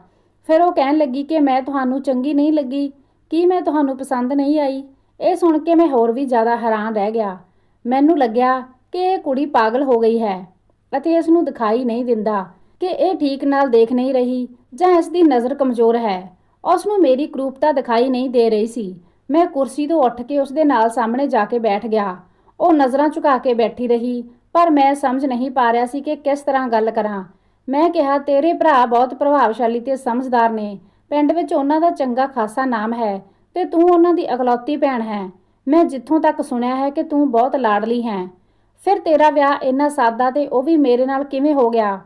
ਫਿਰ ਉਹ ਕਹਿਣ ਲੱਗੀ ਕਿ ਮੈਂ ਤੁਹਾਨੂੰ ਚੰਗੀ ਨਹੀਂ ਲੱਗੀ। ਕੀ ਮੈਂ ਤੁਹਾਨੂੰ ਪਸੰਦ ਨਹੀਂ ਆਈ? ਇਹ ਸੁਣ ਕੇ ਮੈਂ ਹੋਰ ਵੀ ਜ਼ਿਆਦਾ ਹੈਰਾਨ ਰਹਿ ਗਿਆ। ਮੈਨੂੰ ਲੱਗਿਆ ਕਿ ਇਹ ਕੁੜੀ ਪਾਗਲ ਹੋ ਗਈ ਹੈ ਅਤੇ ਇਸ ਨੂੰ ਦਿਖਾਈ ਨਹੀਂ ਦਿੰਦਾ। ਕਿ ਇਹ ਠੀਕ ਨਾਲ ਦੇਖ ਨਹੀਂ ਰਹੀ ਜਾਂ ਇਸ ਦੀ ਨਜ਼ਰ ਕਮਜ਼ੋਰ ਹੈ। ਉਸ ਨੂੰ ਮੇਰੀ ਕਰੂਪਤਾ ਦਿਖਾਈ ਨਹੀਂ ਦੇ ਰਹੀ ਸੀ। ਮੈਂ ਕੁਰਸੀ ਤੋਂ ਉੱਠ ਕੇ ਉਸ ਦੇ ਨਾਲ ਸਾਹਮਣੇ ਜਾ ਕੇ ਬੈਠ ਗਿਆ। ਉਹ ਨਜ਼ਰਾਂ ਝੁਕਾ ਕੇ ਬੈਠੀ ਰਹੀ, ਪਰ ਮੈਂ ਸਮਝ ਨਹੀਂ ਪਾ ਰਿਹਾ ਸੀ ਕਿ ਕਿਸ ਤਰ੍ਹਾਂ ਗੱਲ ਕਰਾਂ। ਮੈਂ ਕਿਹਾ, ਤੇਰੇ ਭਰਾ ਬਹੁਤ ਪ੍ਰਭਾਵਸ਼ਾਲੀ ਤੇ ਸਮਝਦਾਰ ਨੇ। ਪਿੰਡ ਵਿੱਚ ਉਹਨਾਂ ਦਾ ਚੰਗਾ ਖਾਸਾ ਨਾਮ ਹੈ ਤੇ ਤੂੰ ਉਹਨਾਂ ਦੀ ਇਕਲੌਤੀ ਭੈਣ ਹੈ। ਮੈਂ ਜਿੱਥੋਂ ਤੱਕ ਸੁਣਿਆ ਹੈ ਕਿ ਤੂੰ ਬਹੁਤ ਲਾਡਲੀ ਹੈ। ਫਿਰ ਤੇਰਾ ਵਿਆਹ ਇੰਨਾ ਸਾਦਾ ਤੇ ਉਹ ਵੀ ਮੇਰੇ ਨਾਲ ਕਿਵੇਂ ਹੋ ਗਿਆ?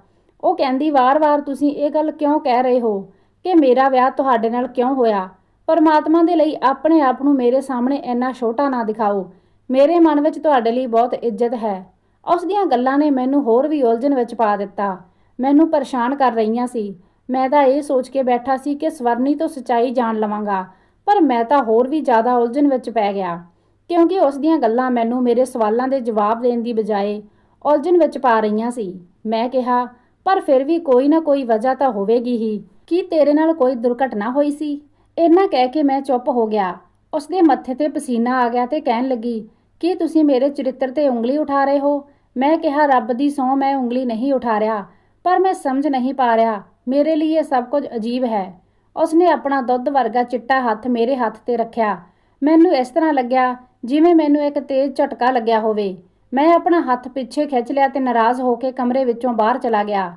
ਉਹ ਕਹਿੰਦੀ ਵਾਰ-ਵਾਰ ਤੁਸੀਂ ਇਹ ਗੱਲ ਕਿਉਂ ਕਹਿ ਰਹੇ ਹੋ ਕਿ ਮੇਰਾ ਵਿਆਹ ਤੁਹਾਡੇ ਨਾਲ ਕਿਉਂ ਹੋਇਆ? ਪਰਮਾਤਮਾ ਦੇ ਲਈ ਆਪਣੇ ਆਪ ਨੂੰ ਮੇਰੇ ਸਾਹਮਣੇ ਇੰਨਾ ਛੋਟਾ ਨਾ ਦਿਖਾਓ। ਮੇਰੇ ਮਨ ਵਿੱਚ ਤੁਹਾਡੇ ਲਈ ਬਹੁਤ ਇੱਜ਼ਤ ਹੈ। ਉਸ ਦੀਆਂ ਗੱਲਾਂ ਨੇ ਮੈਨੂੰ ਹੋਰ ਵੀ ਉਲਝਣ ਵਿੱਚ ਪਾ ਦਿੱਤਾ। ਮੈਨੂੰ ਪਰੇਸ਼ਾਨ ਕਰ ਰਹੀਆਂ ਸੀ। ਮੈਂ ਤਾਂ ਇਹ ਸੋਚ ਕੇ ਬੈਠਾ ਸੀ ਕਿ ਸਵਰਨੀ ਤੋਂ ਸਚਾਈ ਜਾਣ ਲਵਾਂਗਾ, ਪਰ ਮੈਂ ਤਾਂ ਹੋਰ ਵੀ ਜ਼ਿਆਦਾ ਉਲਝਣ ਵਿੱਚ ਪੈ ਗਿਆ, ਕਿਉਂਕਿ ਉਸ ਦੀਆਂ ਗੱਲਾਂ ਮੈਨੂੰ ਮੇਰੇ ਸਵਾਲਾਂ ਦੇ ਜਵਾਬ ਦੇਣ ਦੀ ਬਜਾਏ ਉਲਝਣ ਵਿੱਚ ਪਾ ਰਹੀਆਂ ਸੀ। ਮੈਂ ਕਿਹਾ ਪਰ ਫਿਰ ਵੀ ਕੋਈ ਨਾ ਕੋਈ ਵਜ੍ਹਾ ਤਾਂ ਹੋਵੇਗੀ ਹੀ। ਕੀ ਤੇਰੇ ਨਾਲ ਕੋਈ ਦੁਰਘਟਨਾ ਹੋਈ ਸੀ? ਇੰਨਾ ਕਹਿ ਕੇ ਮੈਂ ਚੁੱਪ ਹੋ ਗਿਆ। ਉਸਦੇ ਮੱਥੇ ਤੇ ਪਸੀਨਾ ਆ ਗਿਆ ਤੇ ਕਹਿਣ ਲੱਗੀ, ਕੀ ਤੁਸੀਂ ਮੇਰੇ ਚਰਿੱਤਰ ਤੇ ਉਂਗਲੀ ਉਠਾ ਰਹੇ ਹੋ? ਮੈਂ ਕਿਹਾ, ਰੱਬ ਦੀ ਸਹੁੰ ਮੈਂ ਉਂਗਲੀ ਨਹੀਂ ਉਠਾ ਰਿਹਾ ਪਰ ਮੈਂ ਸਮਝ ਨਹੀਂ ਪਾ ਰਿਹਾ। ਮੇਰੇ ਲਈ ਇਹ ਸਭ ਕੁਝ ਅਜੀਬ ਹੈ। ਉਸਨੇ ਆਪਣਾ ਦੁੱਧ ਵਰਗਾ ਚਿੱਟਾ ਹੱਥ ਮੇਰੇ ਹੱਥ ਤੇ ਰੱਖਿਆ। ਮੈਨੂੰ ਇਸ ਤਰ੍ਹਾਂ ਲੱਗਿਆ ਜਿਵੇਂ ਮੈਨੂੰ ਇੱਕ ਤੇਜ਼ ਝਟਕਾ ਲੱਗਿਆ ਹੋਵੇ। ਮੈਂ ਆਪਣਾ ਹੱਥ ਪਿੱਛੇ ਖਿੱਚ ਲਿਆ ਤੇ ਨਾਰਾਜ਼ ਹੋ ਕੇ ਕਮਰੇ ਵਿੱਚੋਂ ਬਾਹਰ ਚਲਾ ਗਿਆ।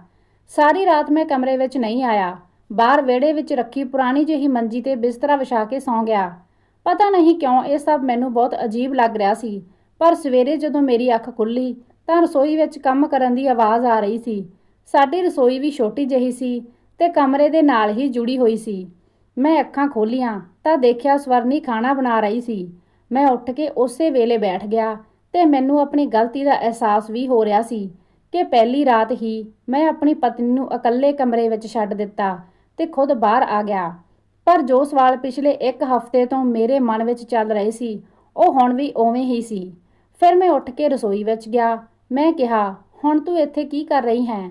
ਸਾਰੀ ਰਾਤ ਮੈਂ ਕਮਰੇ ਵਿੱਚ ਨਹੀਂ ਆਇਆ। ਬਾਹਰ ਵਿਹੜੇ ਵਿੱਚ ਰੱਖੀ ਪੁਰਾਣੀ ਜਿਹੀ ਮੰਜੀ ਤੇ ਬਿਸਤਰਾ ਵਿਛਾ ਕੇ ਸੌਂ ਗਿਆ। ਪਤਾ ਨਹੀਂ ਕਿਉਂ ਇਹ ਸਭ ਮੈਨੂੰ ਬਹੁਤ ਅਜੀਬ ਲੱਗ ਰਿਹਾ ਸੀ। ਪਰ ਸਵੇਰੇ ਜਦੋਂ ਮੇਰੀ ਅੱਖ ਖੁੱਲੀ ਤਾਂ ਰਸੋਈ ਵਿੱਚ ਕੰਮ ਕਰਨ ਦੀ ਆਵਾਜ਼ ਆ ਰਹੀ ਸੀ। ਸਾਡੀ ਰਸੋਈ ਵੀ ਛੋਟੀ ਜਿਹੀ ਸੀ ਤੇ ਕਮਰੇ ਦੇ ਨਾਲ ਹੀ ਜੁੜੀ ਹੋਈ ਸੀ। ਮੈਂ ਅੱਖਾਂ ਖੋਲੀਆਂ ਤਾਂ ਦੇਖਿਆ ਸਵਰਨੀ ਖਾਣਾ ਬਣਾ ਰਹੀ ਸੀ। ਮੈਂ ਉੱਠ ਕੇ ਉਸੇ ਵੇਲੇ ਬੈਠ ਗਿਆ। ਤੇ ਮੈਨੂੰ ਆਪਣੀ ਗਲਤੀ ਦਾ ਅਹਿਸਾਸ ਵੀ ਹੋ ਰਿਹਾ ਸੀ ਕਿ ਪਹਿਲੀ ਰਾਤ ਹੀ ਮੈਂ ਆਪਣੀ ਪਤਨੀ ਨੂੰ ਇਕੱਲੇ ਕਮਰੇ ਵਿੱਚ ਛੱਡ ਦਿੱਤਾ ਤੇ ਖੁਦ ਬਾਹਰ ਆ ਗਿਆ। ਪਰ ਜੋ ਸਵਾਲ ਪਿਛਲੇ ਇੱਕ ਹਫ਼ਤੇ ਤੋਂ ਮੇਰੇ ਮਨ ਵਿੱਚ ਚੱਲ ਰਹੇ ਸੀ, ਉਹ ਹੁਣ ਵੀ ਉਵੇਂ ਹੀ ਸੀ। ਫਿਰ ਮੈਂ ਉੱਠ ਕੇ ਰਸੋਈ ਵਿੱਚ ਗਿਆ। ਮੈਂ ਕਿਹਾ, ਹੁਣ ਤੂੰ ਇੱਥੇ ਕੀ ਕਰ ਰਹੀ ਹੈ?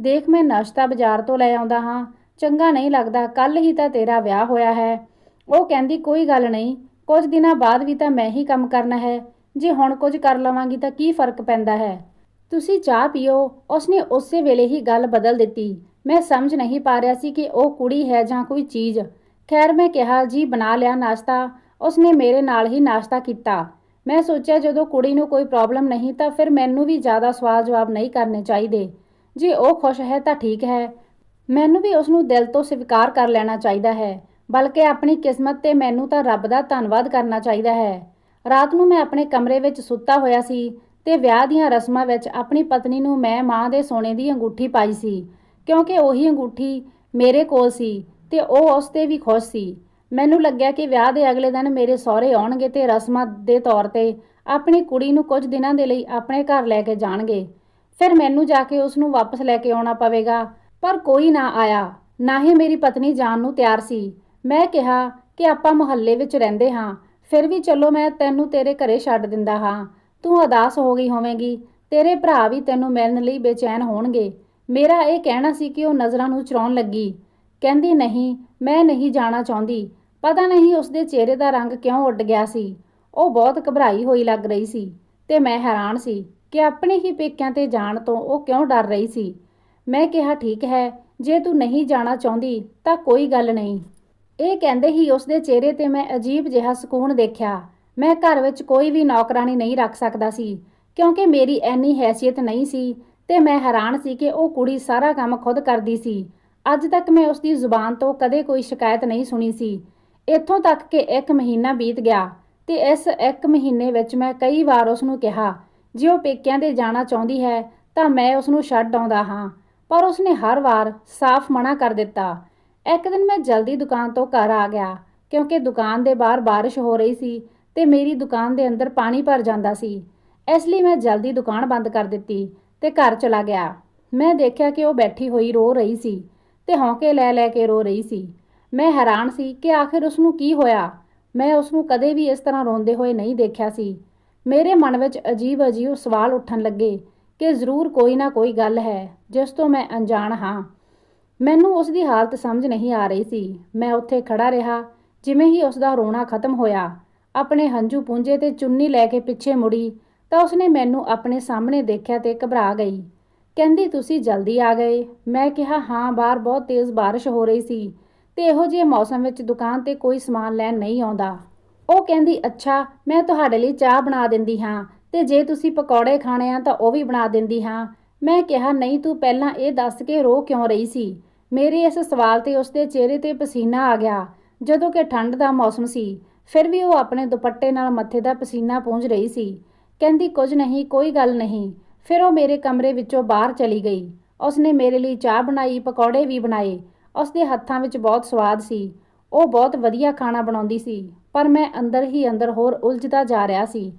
ਦੇਖ, ਮੈਂ ਨਾਸ਼ਤਾ ਬਾਜ਼ਾਰ ਤੋਂ ਲੈ ਆਉਂਦਾ ਹਾਂ। ਚੰਗਾ ਨਹੀਂ ਲੱਗਦਾ ਕੱਲ ਹੀ ਤਾਂ ਤੇਰਾ ਵਿਆਹ ਹੋਇਆ ਹੈ। ਉਹ ਕਹਿੰਦੀ, ਕੋਈ ਗੱਲ ਨਹੀਂ, ਕੁਝ ਦਿਨਾਂ ਬਾਅਦ ਵੀ ਤਾਂ ਮੈਂ ਹੀ ਕੰਮ ਕਰਨਾ ਹੈ। ਜੇ ਹੁਣ ਕੁਝ ਕਰ ਲਵਾਂਗੀ ਤਾਂ ਕੀ ਫ਼ਰਕ ਪੈਂਦਾ ਹੈ? ਤੁਸੀਂ ਚਾਹ ਪੀਓ। ਉਸਨੇ ਉਸੇ ਵੇਲੇ ਹੀ ਗੱਲ ਬਦਲ ਦਿੱਤੀ। ਮੈਂ ਸਮਝ ਨਹੀਂ ਪਾ ਰਿਹਾ ਸੀ ਕਿ ਉਹ ਕੁੜੀ ਹੈ ਜਾਂ ਕੋਈ ਚੀਜ਼। ਖੈਰ, ਮੈਂ ਕਿਹਾ, ਜੀ, ਬਣਾ ਲਿਆ ਨਾਸ਼ਤਾ। ਉਸਨੇ ਮੇਰੇ ਨਾਲ ਹੀ ਨਾਸ਼ਤਾ ਕੀਤਾ। ਮੈਂ ਸੋਚਿਆ, ਜਦੋਂ ਕੁੜੀ ਨੂੰ ਕੋਈ ਪ੍ਰੋਬਲਮ ਨਹੀਂ ਤਾਂ ਫਿਰ ਮੈਨੂੰ ਵੀ ਜ਼ਿਆਦਾ ਸਵਾਲ ਜਵਾਬ ਨਹੀਂ ਕਰਨੇ ਚਾਹੀਦੇ। ਜੇ ਉਹ ਖੁਸ਼ ਹੈ ਤਾਂ ਠੀਕ ਹੈ। ਮੈਨੂੰ ਵੀ ਉਸ ਨੂੰ ਦਿਲ ਤੋਂ ਸਵੀਕਾਰ ਕਰ ਲੈਣਾ ਚਾਹੀਦਾ ਹੈ। ਬਲਕਿ ਆਪਣੀ ਕਿਸਮਤ ਤੇ ਮੈਨੂੰ ਤਾਂ ਰੱਬ ਦਾ ਧੰਨਵਾਦ ਕਰਨਾ ਚਾਹੀਦਾ ਹੈ। ਰਾਤ ਨੂੰ ਮੈਂ ਆਪਣੇ ਕਮਰੇ ਵਿੱਚ ਸੁੱਤਾ ਹੋਇਆ ਸੀ ਤੇ ਵਿਆਹ ਦੀਆਂ ਰਸਮਾਂ ਵਿੱਚ ਆਪਣੀ ਪਤਨੀ ਨੂੰ ਮੈਂ ਮਾਂ ਦੇ ਸੋਨੇ ਦੀ ਅੰਗੂਠੀ ਪਾਈ ਸੀ, ਕਿਉਂਕਿ ਉਹੀ ਅੰਗੂਠੀ ਮੇਰੇ ਕੋਲ ਸੀ ਤੇ ਉਹ ਉਸ ਤੇ ਵੀ ਖੁਸ਼ ਸੀ। ਮੈਨੂੰ ਲੱਗਿਆ ਕਿ ਵਿਆਹ ਦੇ ਅਗਲੇ ਦਿਨ ਮੇਰੇ ਸਹੁਰੇ ਆਉਣਗੇ ਤੇ ਰਸਮਾਂ ਦੇ ਤੌਰ ਤੇ ਆਪਣੀ ਕੁੜੀ ਨੂੰ ਕੁਝ ਦਿਨਾਂ ਦੇ ਲਈ ਆਪਣੇ ਘਰ ਲੈ ਕੇ ਜਾਣਗੇ। ਫਿਰ ਮੈਨੂੰ ਜਾ ਕੇ ਉਸ ਨੂੰ ਵਾਪਸ ਲੈ ਕੇ ਆਉਣਾ ਪਵੇਗਾ, ਪਰ ਕੋਈ ਨਾ ਆਇਆ। ਨਾ ਹੀ ਮੇਰੀ ਪਤਨੀ ਜਾਣ ਨੂੰ ਤਿਆਰ ਸੀ। ਮੈਂ ਕਿਹਾ ਕਿ ਆਪਾਂ ਮੁਹੱਲੇ ਵਿੱਚ ਰਹਿੰਦੇ ਹਾਂ। ਫਿਰ ਵੀ ਚਲੋ ਮੈਂ ਤੈਨੂੰ ਤੇਰੇ ਘਰੇ ਛੱਡ ਦਿੰਦਾ ਹਾਂ। ਤੂੰ ਅਦਾਸ ਹੋ ਗਈ ਹੋਵੇਂਗੀ। ਤੇਰੇ ਭਰਾ ਵੀ ਤੈਨੂੰ ਮਿਲਣ ਲਈ ਬੇਚੈਨ ਹੋਣਗੇ। ਮੇਰਾ ਇਹ ਕਹਿਣਾ ਸੀ ਕਿ ਉਹ ਨਜ਼ਰਾਂ ਨੂੰ ਚਰਾਉਣ ਲੱਗੀ। ਕਹਿੰਦੀ, ਨਹੀਂ, ਮੈਂ ਨਹੀਂ ਜਾਣਾ ਚਾਹੁੰਦੀ। ਪਤਾ ਨਹੀਂ ਉਸਦੇ ਚਿਹਰੇ ਦਾ ਰੰਗ ਕਿਉਂ ਉੱਡ ਗਿਆ ਸੀ। ਉਹ ਬਹੁਤ ਘਬਰਾਈ ਹੋਈ ਲੱਗ ਰਹੀ ਸੀ ਤੇ ਮੈਂ ਹੈਰਾਨ ਸੀ ਕਿ ਆਪਣੇ ਹੀ ਪੇਕਿਆਂ ਤੇ ਜਾਣ ਤੋਂ ਉਹ ਕਿਉਂ ਡਰ ਰਹੀ ਸੀ। ਮੈਂ ਕਿਹਾ, ਠੀਕ ਹੈ, ਜੇ ਤੂੰ ਨਹੀਂ ਜਾਣਾ ਚਾਹੁੰਦੀ ਤਾਂ ਕੋਈ ਗੱਲ ਨਹੀਂ। ਇਹ ਕਹਿੰਦੇ ਹੀ ਉਸਦੇ ਚਿਹਰੇ ਤੇ ਮੈਂ ਅਜੀਬ ਜਿਹਾ ਸਕੂਨ ਦੇਖਿਆ। ਮੈਂ ਘਰ ਵਿੱਚ ਕੋਈ ਵੀ ਨੌਕਰਾਨੀ ਨਹੀਂ ਰੱਖ ਸਕਦਾ ਸੀ, ਕਿਉਂਕਿ ਮੇਰੀ ਐਨੀ ਹੈਸੀਅਤ ਨਹੀਂ ਸੀ ਤੇ ਮੈਂ ਹੈਰਾਨ ਸੀ ਕਿ ਉਹ ਕੁੜੀ ਸਾਰਾ ਕੰਮ ਖੁਦ ਕਰਦੀ ਸੀ। ਅੱਜ ਤੱਕ ਮੈਂ ਉਸਦੀ ਜ਼ੁਬਾਨ ਤੋਂ ਕਦੇ ਕੋਈ ਸ਼ਿਕਾਇਤ ਨਹੀਂ ਸੁਣੀ ਸੀ। ਇੱਥੋਂ ਤੱਕ ਕਿ ਇੱਕ ਮਹੀਨਾ ਬੀਤ ਗਿਆ ਤੇ ਇਸ ਇੱਕ ਮਹੀਨੇ ਵਿੱਚ ਮੈਂ ਕਈ ਵਾਰ ਉਸ ਨੂੰ ਕਿਹਾ, ਜੇ ਉਹ ਪੇਕਿਆਂ ਦੇ ਜਾਣਾ ਚਾਹੁੰਦੀ ਹੈ ਤਾਂ ਮੈਂ ਉਸ ਨੂੰ ਛੱਡ ਆਉਂਦਾ ਹਾਂ। ਪਰ ਉਸਨੇ ਹਰ ਵਾਰ ਸਾਫ਼ ਮਨਾ ਕਰ ਦਿੱਤਾ। ਇੱਕ ਦਿਨ ਮੈਂ ਜਲਦੀ ਦੁਕਾਨ ਤੋਂ ਘਰ ਆ ਗਿਆ, ਕਿਉਂਕਿ ਦੁਕਾਨ ਦੇ ਬਾਹਰ ਬਾਰਿਸ਼ ਹੋ ਰਹੀ ਸੀ ਤੇ ਮੇਰੀ ਦੁਕਾਨ ਦੇ ਅੰਦਰ ਪਾਣੀ ਭਰ ਜਾਂਦਾ ਸੀ। ਇਸ ਲਈ ਮੈਂ ਜਲਦੀ ਦੁਕਾਨ ਬੰਦ ਕਰ ਦਿੱਤੀ ਤੇ ਘਰ ਚਲਾ ਗਿਆ। ਮੈਂ ਦੇਖਿਆ ਕਿ ਉਹ ਬੈਠੀ ਹੋਈ ਰੋ ਰਹੀ ਸੀ ਤੇ ਹੌਂਕੇ ਲੈ ਲੈ ਕੇ ਰੋ ਰਹੀ ਸੀ। ਮੈਂ ਹੈਰਾਨ ਸੀ ਕਿ ਆਖਿਰ ਉਸ ਨੂੰ ਕੀ ਹੋਇਆ। ਮੈਂ ਉਸ ਨੂੰ ਕਦੇ ਵੀ ਇਸ ਤਰ੍ਹਾਂ ਰੋਂਦੇ ਹੋਏ ਨਹੀਂ ਦੇਖਿਆ ਸੀ। ਮੇਰੇ ਮਨ ਵਿੱਚ ਅਜੀਬ-ਅਜੀਬ ਸਵਾਲ ਉੱਠਣ ਲੱਗੇ ਕਿ ਜ਼ਰੂਰ ਕੋਈ ਨਾ ਕੋਈ ਗੱਲ ਹੈ, ਜਿਸ ਤੋਂ ਮੈਂ ਅਣਜਾਣ ਹਾਂ। ਮੈਨੂੰ ਉਸ ਦੀ ਹਾਲਤ ਸਮਝ ਨਹੀਂ ਆ ਰਹੀ ਸੀ। ਮੈਂ ਉੱਥੇ ਖੜਾ ਰਿਹਾ, ਜਿਵੇਂ ਹੀ ਉਸ ਦਾ ਰੋਣਾ ਖਤਮ ਹੋਇਆ। ਆਪਣੇ ਹੰਝੂ ਪੂੰਝੇ ਤੇ ਚੁੰਨੀ ਲੈ ਕੇ ਪਿੱਛੇ ਮੁੜੀ, ਤਾਂ ਉਸਨੇ ਮੈਨੂੰ ਆਪਣੇ ਸਾਹਮਣੇ ਦੇਖਿਆ ਤੇ ਘਬਰਾ ਗਈ। ਕਹਿੰਦੀ, ਤੁਸੀਂ ਜਲਦੀ ਆ ਗਏ। ਮੈਂ ਕਿਹਾ, ਹਾਂ, ਬਾਹਰ ਬਹੁਤ ਤੇਜ਼ ਬਾਰਿਸ਼ ਹੋ ਰਹੀ ਸੀ ਤੇ ਇਹੋ ਜਿਹੇ ਮੌਸਮ ਵਿੱਚ ਦੁਕਾਨ ਤੇ ਕੋਈ ਸਮਾਨ ਲੈਣ ਨਹੀਂ ਆਉਂਦਾ। ਉਹ ਕਹਿੰਦੀ, ਅੱਛਾ, ਮੈਂ ਤੁਹਾਡੇ ਲਈ ਚਾਹ ਬਣਾ ਦਿੰਦੀ ਹਾਂ ਤੇ ਜੇ ਤੁਸੀਂ ਪਕੌੜੇ ਖਾਣੇ ਆ ਤਾਂ ਉਹ ਵੀ ਬਣਾ ਦਿੰਦੀ ਹਾਂ। ਮੈਂ ਕਿਹਾ, ਨਹੀਂ, ਤੂੰ ਪਹਿਲਾਂ ਇਹ ਦੱਸ ਕੇ ਰੋ ਕਿਉਂ ਰਹੀ ਸੀ? ਮੇਰੇ ਇਸ ਸਵਾਲ ਤੇ ਉਸਦੇ ਚਿਹਰੇ ਤੇ ਪਸੀਨਾ ਆ ਗਿਆ। ਜਦੋਂ ਕਿ ਠੰਡ ਦਾ ਮੌਸਮ ਸੀ, ਫਿਰ ਵੀ ਉਹ ਆਪਣੇ ਦੁਪੱਟੇ ਨਾਲ ਮੱਥੇ ਦਾ ਪਸੀਨਾ ਪੂੰਝ ਰਹੀ ਸੀ। ਕਹਿੰਦੀ, ਕੁਝ ਨਹੀਂ, ਕੋਈ ਗੱਲ ਨਹੀਂ। ਫਿਰ ਉਹ ਮੇਰੇ ਕਮਰੇ ਵਿੱਚੋਂ ਬਾਹਰ ਚਲੀ ਗਈ। ਉਸਨੇ ਮੇਰੇ ਲਈ ਚਾਹ ਬਣਾਈ, ਪਕੌੜੇ ਵੀ ਬਣਾਏ। ਉਸਦੇ ਹੱਥਾਂ ਵਿੱਚ ਬਹੁਤ ਸਵਾਦ ਸੀ। ਉਹ ਬਹੁਤ ਵਧੀਆ ਖਾਣਾ ਬਣਾਉਂਦੀ ਸੀ, ਪਰ ਮੈਂ ਅੰਦਰ ਹੀ ਅੰਦਰ ਹੋਰ ਉਲਝਦਾ ਜਾ ਰਿਹਾ ਸੀ।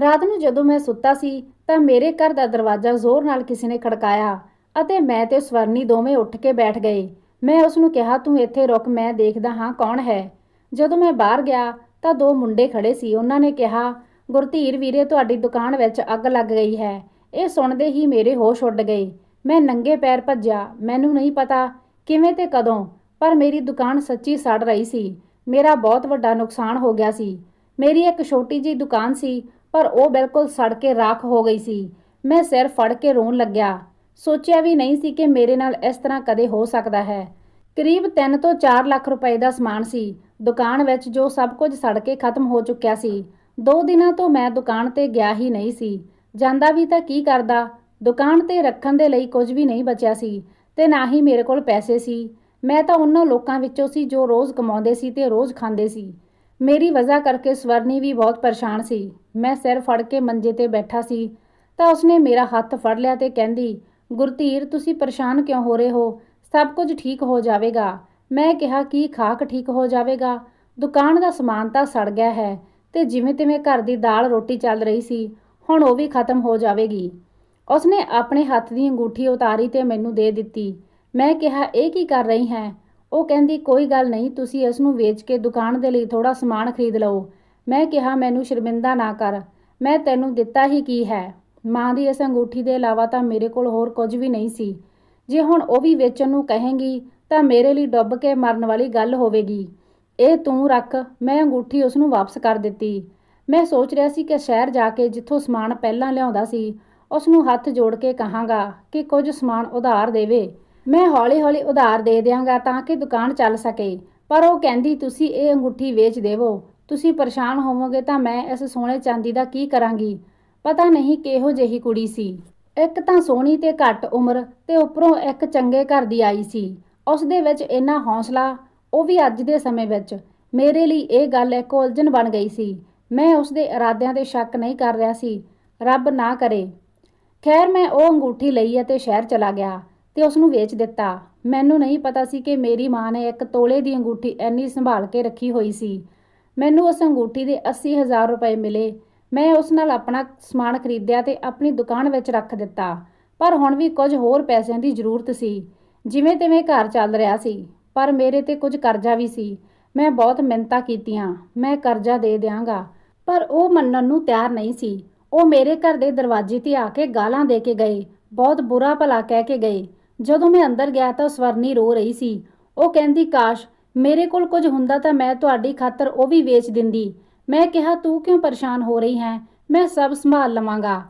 ਰਾਤ ਨੂੰ ਜਦੋਂ ਮੈਂ ਸੁੱਤਾ ਸੀ, ਤਾਂ ਮੇਰੇ ਘਰ ਦਾ ਦਰਵਾਜ਼ਾ ਜ਼ੋਰ ਨਾਲ ਕਿਸੇ ਨੇ ਖੜਕਾਇਆ। ਅਤੇ ਮੈਂ ਤੇ ਸਵਰਨੀ ਦੋਵੇਂ ਉੱਠ ਕੇ ਬੈਠ ਗਏ। ਮੈਂ ਉਸ ਨੂੰ ਕਿਹਾ, ਤੂੰ ਇੱਥੇ ਰੁਕ, ਮੈਂ ਦੇਖਦਾ ਹਾਂ ਕੌਣ ਹੈ। ਜਦੋਂ ਮੈਂ ਬਾਹਰ ਗਿਆ, ਤਾਂ ਦੋ ਮੁੰਡੇ ਖੜੇ ਸੀ। ਉਹਨਾਂ ਨੇ ਕਿਹਾ, ਗੁਰਧੀਰ ਵੀਰੇ, ਤੁਹਾਡੀ ਦੁਕਾਨ ਵਿੱਚ ਅੱਗ ਲੱਗ ਗਈ ਹੈ। ਇਹ ਸੁਣਦੇ ਹੀ ਮੇਰੇ ਹੋਸ਼ ਉੱਡ ਗਏ। ਮੈਂ ਨੰਗੇ ਪੈਰ ਭੱਜਿਆ। ਮੈਨੂੰ ਨਹੀਂ ਪਤਾ ਕਿਵੇਂ ਤੇ ਕਦੋਂ, ਪਰ ਮੇਰੀ ਦੁਕਾਨ ਸੱਚੀ ਸੜ ਰਹੀ ਸੀ। ਮੇਰਾ ਬਹੁਤ ਵੱਡਾ ਨੁਕਸਾਨ ਹੋ ਗਿਆ ਸੀ। ਮੇਰੀ ਇੱਕ ਛੋਟੀ ਜਿਹੀ ਦੁਕਾਨ ਸੀ, ਪਰ ਉਹ ਬਿਲਕੁਲ ਸੜ ਕੇ ਰਾਖ ਹੋ ਗਈ ਸੀ। ਮੈਂ ਸਿਰ ਫੜ ਕੇ ਰੋਣ ਲੱਗਿਆ। ਸੋਚਿਆ ਵੀ ਨਹੀਂ ਸੀ ਕਿ ਮੇਰੇ ਨਾਲ ਇਸ ਤਰ੍ਹਾਂ ਕਦੇ ਹੋ ਸਕਦਾ ਹੈ। ਕਰੀਬ 3 ਤੋਂ 4 ਲੱਖ ਰੁਪਏ ਦਾ ਸਮਾਨ ਸੀ। ਦੁਕਾਨ ਵਿੱਚ ਜੋ ਸਭ ਕੁਝ ਸੜ ਕੇ ਖਤਮ ਹੋ ਚੁੱਕਿਆ ਸੀ, ਦੋ ਦਿਨਾਂ ਤੋਂ ਮੈਂ ਦੁਕਾਨ ਤੇ ਗਿਆ ਹੀ ਨਹੀਂ ਸੀ। ਜਾਂਦਾ ਵੀ ਤਾਂ ਕੀ ਕਰਦਾ? ਦੁਕਾਨ ਤੇ ਰੱਖਣ ਦੇ ਲਈ ਕੁਝ ਵੀ ਨਹੀਂ ਬਚਿਆ ਸੀ ਤੇ ਨਾ ਹੀ ਮੇਰੇ ਕੋਲ ਪੈਸੇ ਸੀ। ਮੈਂ ਤਾਂ ਉਹਨਾਂ ਲੋਕਾਂ ਵਿੱਚੋਂ ਸੀ ਜੋ ਰੋਜ਼ ਕਮਾਉਂਦੇ ਸੀ ਤੇ ਰੋਜ਼ ਖਾਂਦੇ ਸੀ। ਮੇਰੀ ਵਜ੍ਹਾ ਕਰਕੇ ਸਵਰਨੀ ਵੀ ਬਹੁਤ ਪਰੇਸ਼ਾਨ ਸੀ। ਮੈਂ ਸਿਰ ਫੜ ਕੇ ਮੰਜੇ ਤੇ ਬੈਠਾ ਸੀ ਤਾਂ ਉਸਨੇ ਮੇਰਾ ਹੱਥ ਫੜ ਲਿਆ ਤੇ ਕਹਿੰਦੀ ਗੁਰਧੀਰ, ਤੁਸੀਂ ਪਰੇਸ਼ਾਨ ਕਿਉਂ ਹੋ ਰਹੇ ਹੋ? ਸਭ ਕੁਝ ਠੀਕ ਹੋ ਜਾਵੇਗਾ। ਮੈਂ ਕਿਹਾ, ਕੀ ਖਾਕ ਠੀਕ ਹੋ ਜਾਵੇਗਾ? ਦੁਕਾਨ ਦਾ ਸਮਾਨ ਤਾਂ ਸੜ ਗਿਆ ਹੈ ਤੇ ਜਿਵੇਂ ਤਿਵੇਂ ਘਰ ਦੀ ਦਾਲ ਰੋਟੀ ਚੱਲ ਰਹੀ ਸੀ, ਹੁਣ ਉਹ ਵੀ ਖਤਮ ਹੋ ਜਾਵੇਗੀ। ਉਸਨੇ ਆਪਣੇ ਹੱਥ ਦੀ ਅੰਗੂਠੀ ਉਤਾਰੀ ਤੇ ਮੈਨੂੰ ਦੇ ਦਿੱਤੀ। ਮੈਂ ਕਿਹਾ, ਇਹ ਕੀ ਕਰ ਰਹੀ ਹੈ? ਉਹ ਕਹਿੰਦੀ, ਕੋਈ ਗੱਲ ਨਹੀਂ, ਤੁਸੀਂ ਇਸ ਨੂੰ ਵੇਚ ਕੇ ਦੁਕਾਨ ਦੇ ਲਈ ਥੋੜਾ ਸਮਾਨ ਖਰੀਦ ਲਓ। ਮੈਂ ਕਿਹਾ, ਮੈਨੂੰ ਸ਼ਰਮਿੰਦਾ ਨਾ ਕਰ। ਮੈਂ ਤੈਨੂੰ ਦਿੱਤਾ ਹੀ ਕੀ ਹੈ? ਮਾਂ ਦੀ ਇਸ ਅੰਗੂਠੀ ਦੇ ਇਲਾਵਾ ਤਾਂ ਮੇਰੇ ਕੋਲ ਹੋਰ ਕੁਝ ਵੀ ਨਹੀਂ ਸੀ। ਜੇ ਹੁਣ ਉਹ ਵੀ ਵੇਚਣ ਨੂੰ ਕਹੇਗੀ, ਤਾਂ ਮੇਰੇ ਲਈ ਡੁੱਬ ਕੇ ਮਰਨ ਵਾਲੀ ਗੱਲ ਹੋਵੇਗੀ। ਇਹ ਤੂੰ ਰੱਖ, ਮੈਂ ਅੰਗੂਠੀ ਉਸ ਨੂੰ ਵਾਪਸ ਕਰ ਦਿੱਤੀ। ਮੈਂ ਸੋਚ ਰਿਹਾ ਸੀ ਕਿ ਸ਼ਹਿਰ ਜਾ ਕੇ ਜਿੱਥੋਂ ਸਮਾਨ ਪਹਿਲਾਂ ਲਿਆਉਂਦਾ ਸੀ, ਉਸ ਨੂੰ ਹੱਥ ਜੋੜ ਕੇ ਕਹਾਂਗਾ ਕਿ ਕੁਝ ਸਮਾਨ ਉਧਾਰ ਦੇਵੇ। ਮੈਂ ਹੌਲੀ-ਹੌਲੀ ਉਧਾਰ ਦੇ ਦਿਆਂਗਾ ਤਾਂ ਕਿ ਦੁਕਾਨ ਚੱਲ ਸਕੇ, ਪਰ ਉਹ ਕਹਿੰਦੀ, ਤੁਸੀਂ ਇਹ ਅੰਗੂਠੀ ਵੇਚ ਦੇਵੋ। ਤੁਸੀਂ ਪਰੇਸ਼ਾਨ ਹੋਵੋਗੇ ਤਾਂ ਮੈਂ ਇਸ ਸੋਨੇ ਚਾਂਦੀ ਦਾ ਕੀ ਕਰਾਂਗੀ? ਪਤਾ ਨਹੀਂ ਕਿਹੋ ਜਿਹੀ ਕੁੜੀ ਸੀ। ਇੱਕ ਤਾਂ ਸੋਹਣੀ ਤੇ ਘੱਟ ਉਮਰ ਤੇ ਉੱਪਰੋਂ ਇੱਕ ਚੰਗੇ ਘਰ ਦੀ ਆਈ ਸੀ। ਉਸ ਦੇ ਵਿੱਚ ਇੰਨਾ ਹੌਸਲਾ, ਉਹ ਵੀ ਅੱਜ ਦੇ ਸਮੇਂ ਵਿੱਚ। ਮੇਰੇ ਲਈ ਇਹ ਗੱਲ ਇੱਕ ਉਲਝਣ ਬਣ ਗਈ ਸੀ। ਮੈਂ ਉਸ ਦੇ ਇਰਾਦਿਆਂ ਤੇ ਸ਼ੱਕ ਨਹੀਂ ਕਰ ਰਿਹਾ ਸੀ। ਰੱਬ ਨਾ ਕਰੇ। ਖੈਰ, ਮੈਂ ਉਹ ਅੰਗੂਠੀ ਲਈ ਅਤੇ ਸ਼ਹਿਰ ਚਲਾ ਗਿਆ ਤੇ ਉਸ ਨੂੰ ਵੇਚ ਦਿੱਤਾ। ਮੈਨੂੰ ਨਹੀਂ ਪਤਾ ਸੀ ਕਿ ਮੇਰੀ ਮਾਂ ਨੇ ਇੱਕ ਤੋਲੇ ਦੀ ਅੰਗੂਠੀ ਐਨੀ ਸੰਭਾਲ ਕੇ ਰੱਖੀ ਹੋਈ ਸੀ। ਮੈਨੂੰ ਉਸ ਅੰਗੂਠੀ ਦੇ 80000 ਰੁਪਏ ਮਿਲੇ ਮੈਂ ਉਸ ਨਾਲ ਆਪਣਾ ਸਮਾਨ ਖਰੀਦਿਆ ਤੇ ਆਪਣੀ ਦੁਕਾਨ ਵਿੱਚ ਰੱਖ ਦਿੱਤਾ। ਪਰ ਹੁਣ ਵੀ ਕੁਝ ਹੋਰ ਪੈਸਿਆਂ ਦੀ ਜ਼ਰੂਰਤ ਸੀ। ਜਿਵੇਂ ਤਿਵੇਂ ਘਰ ਚੱਲ ਰਿਹਾ ਸੀ, ਪਰ ਮੇਰੇ ਤੇ ਕੁਝ ਕਰਜ਼ਾ ਵੀ ਸੀ। ਮੈਂ ਬਹੁਤ ਮਿੰਨਤਾਂ ਕੀਤੀਆਂ, ਮੈਂ ਕਰਜ਼ਾ ਦੇ ਦਿਆਂਗਾ। ਪਰ ਉਹ ਮੰਨਣ ਨੂੰ ਤਿਆਰ ਨਹੀਂ ਸੀ। ਉਹ ਮੇਰੇ ਘਰ ਦੇ ਦਰਵਾਜ਼ੇ ਤੇ ਆ ਕੇ ਗਾਲਾਂ ਦੇ ਕੇ ਗਏ, ਬਹੁਤ ਬੁਰਾ ਭਲਾ ਕਹਿ ਕੇ ਗਏ। ਜਦੋਂ ਮੈਂ ਅੰਦਰ ਗਿਆ ਤਾਂ ਸਵਰਨੀ ਰੋ ਰਹੀ ਸੀ। ਉਹ ਕਹਿੰਦੀ, ਕਾਸ਼ ਮੇਰੇ ਕੋਲ ਕੁਝ ਹੁੰਦਾ ਤਾਂ ਮੈਂ ਤੁਹਾਡੀ ਖਾਤਰ ਉਹ ਵੀ ਵੇਚ ਦਿੰਦੀ। ਮੈਂ ਕਿਹਾ, ਤੂੰ ਕਿਉਂ ਪਰੇਸ਼ਾਨ ਹੋ ਰਹੀ ਹੈ? ਮੈਂ ਸਭ ਸੰਭਾਲ ਲਵਾਂਗਾ।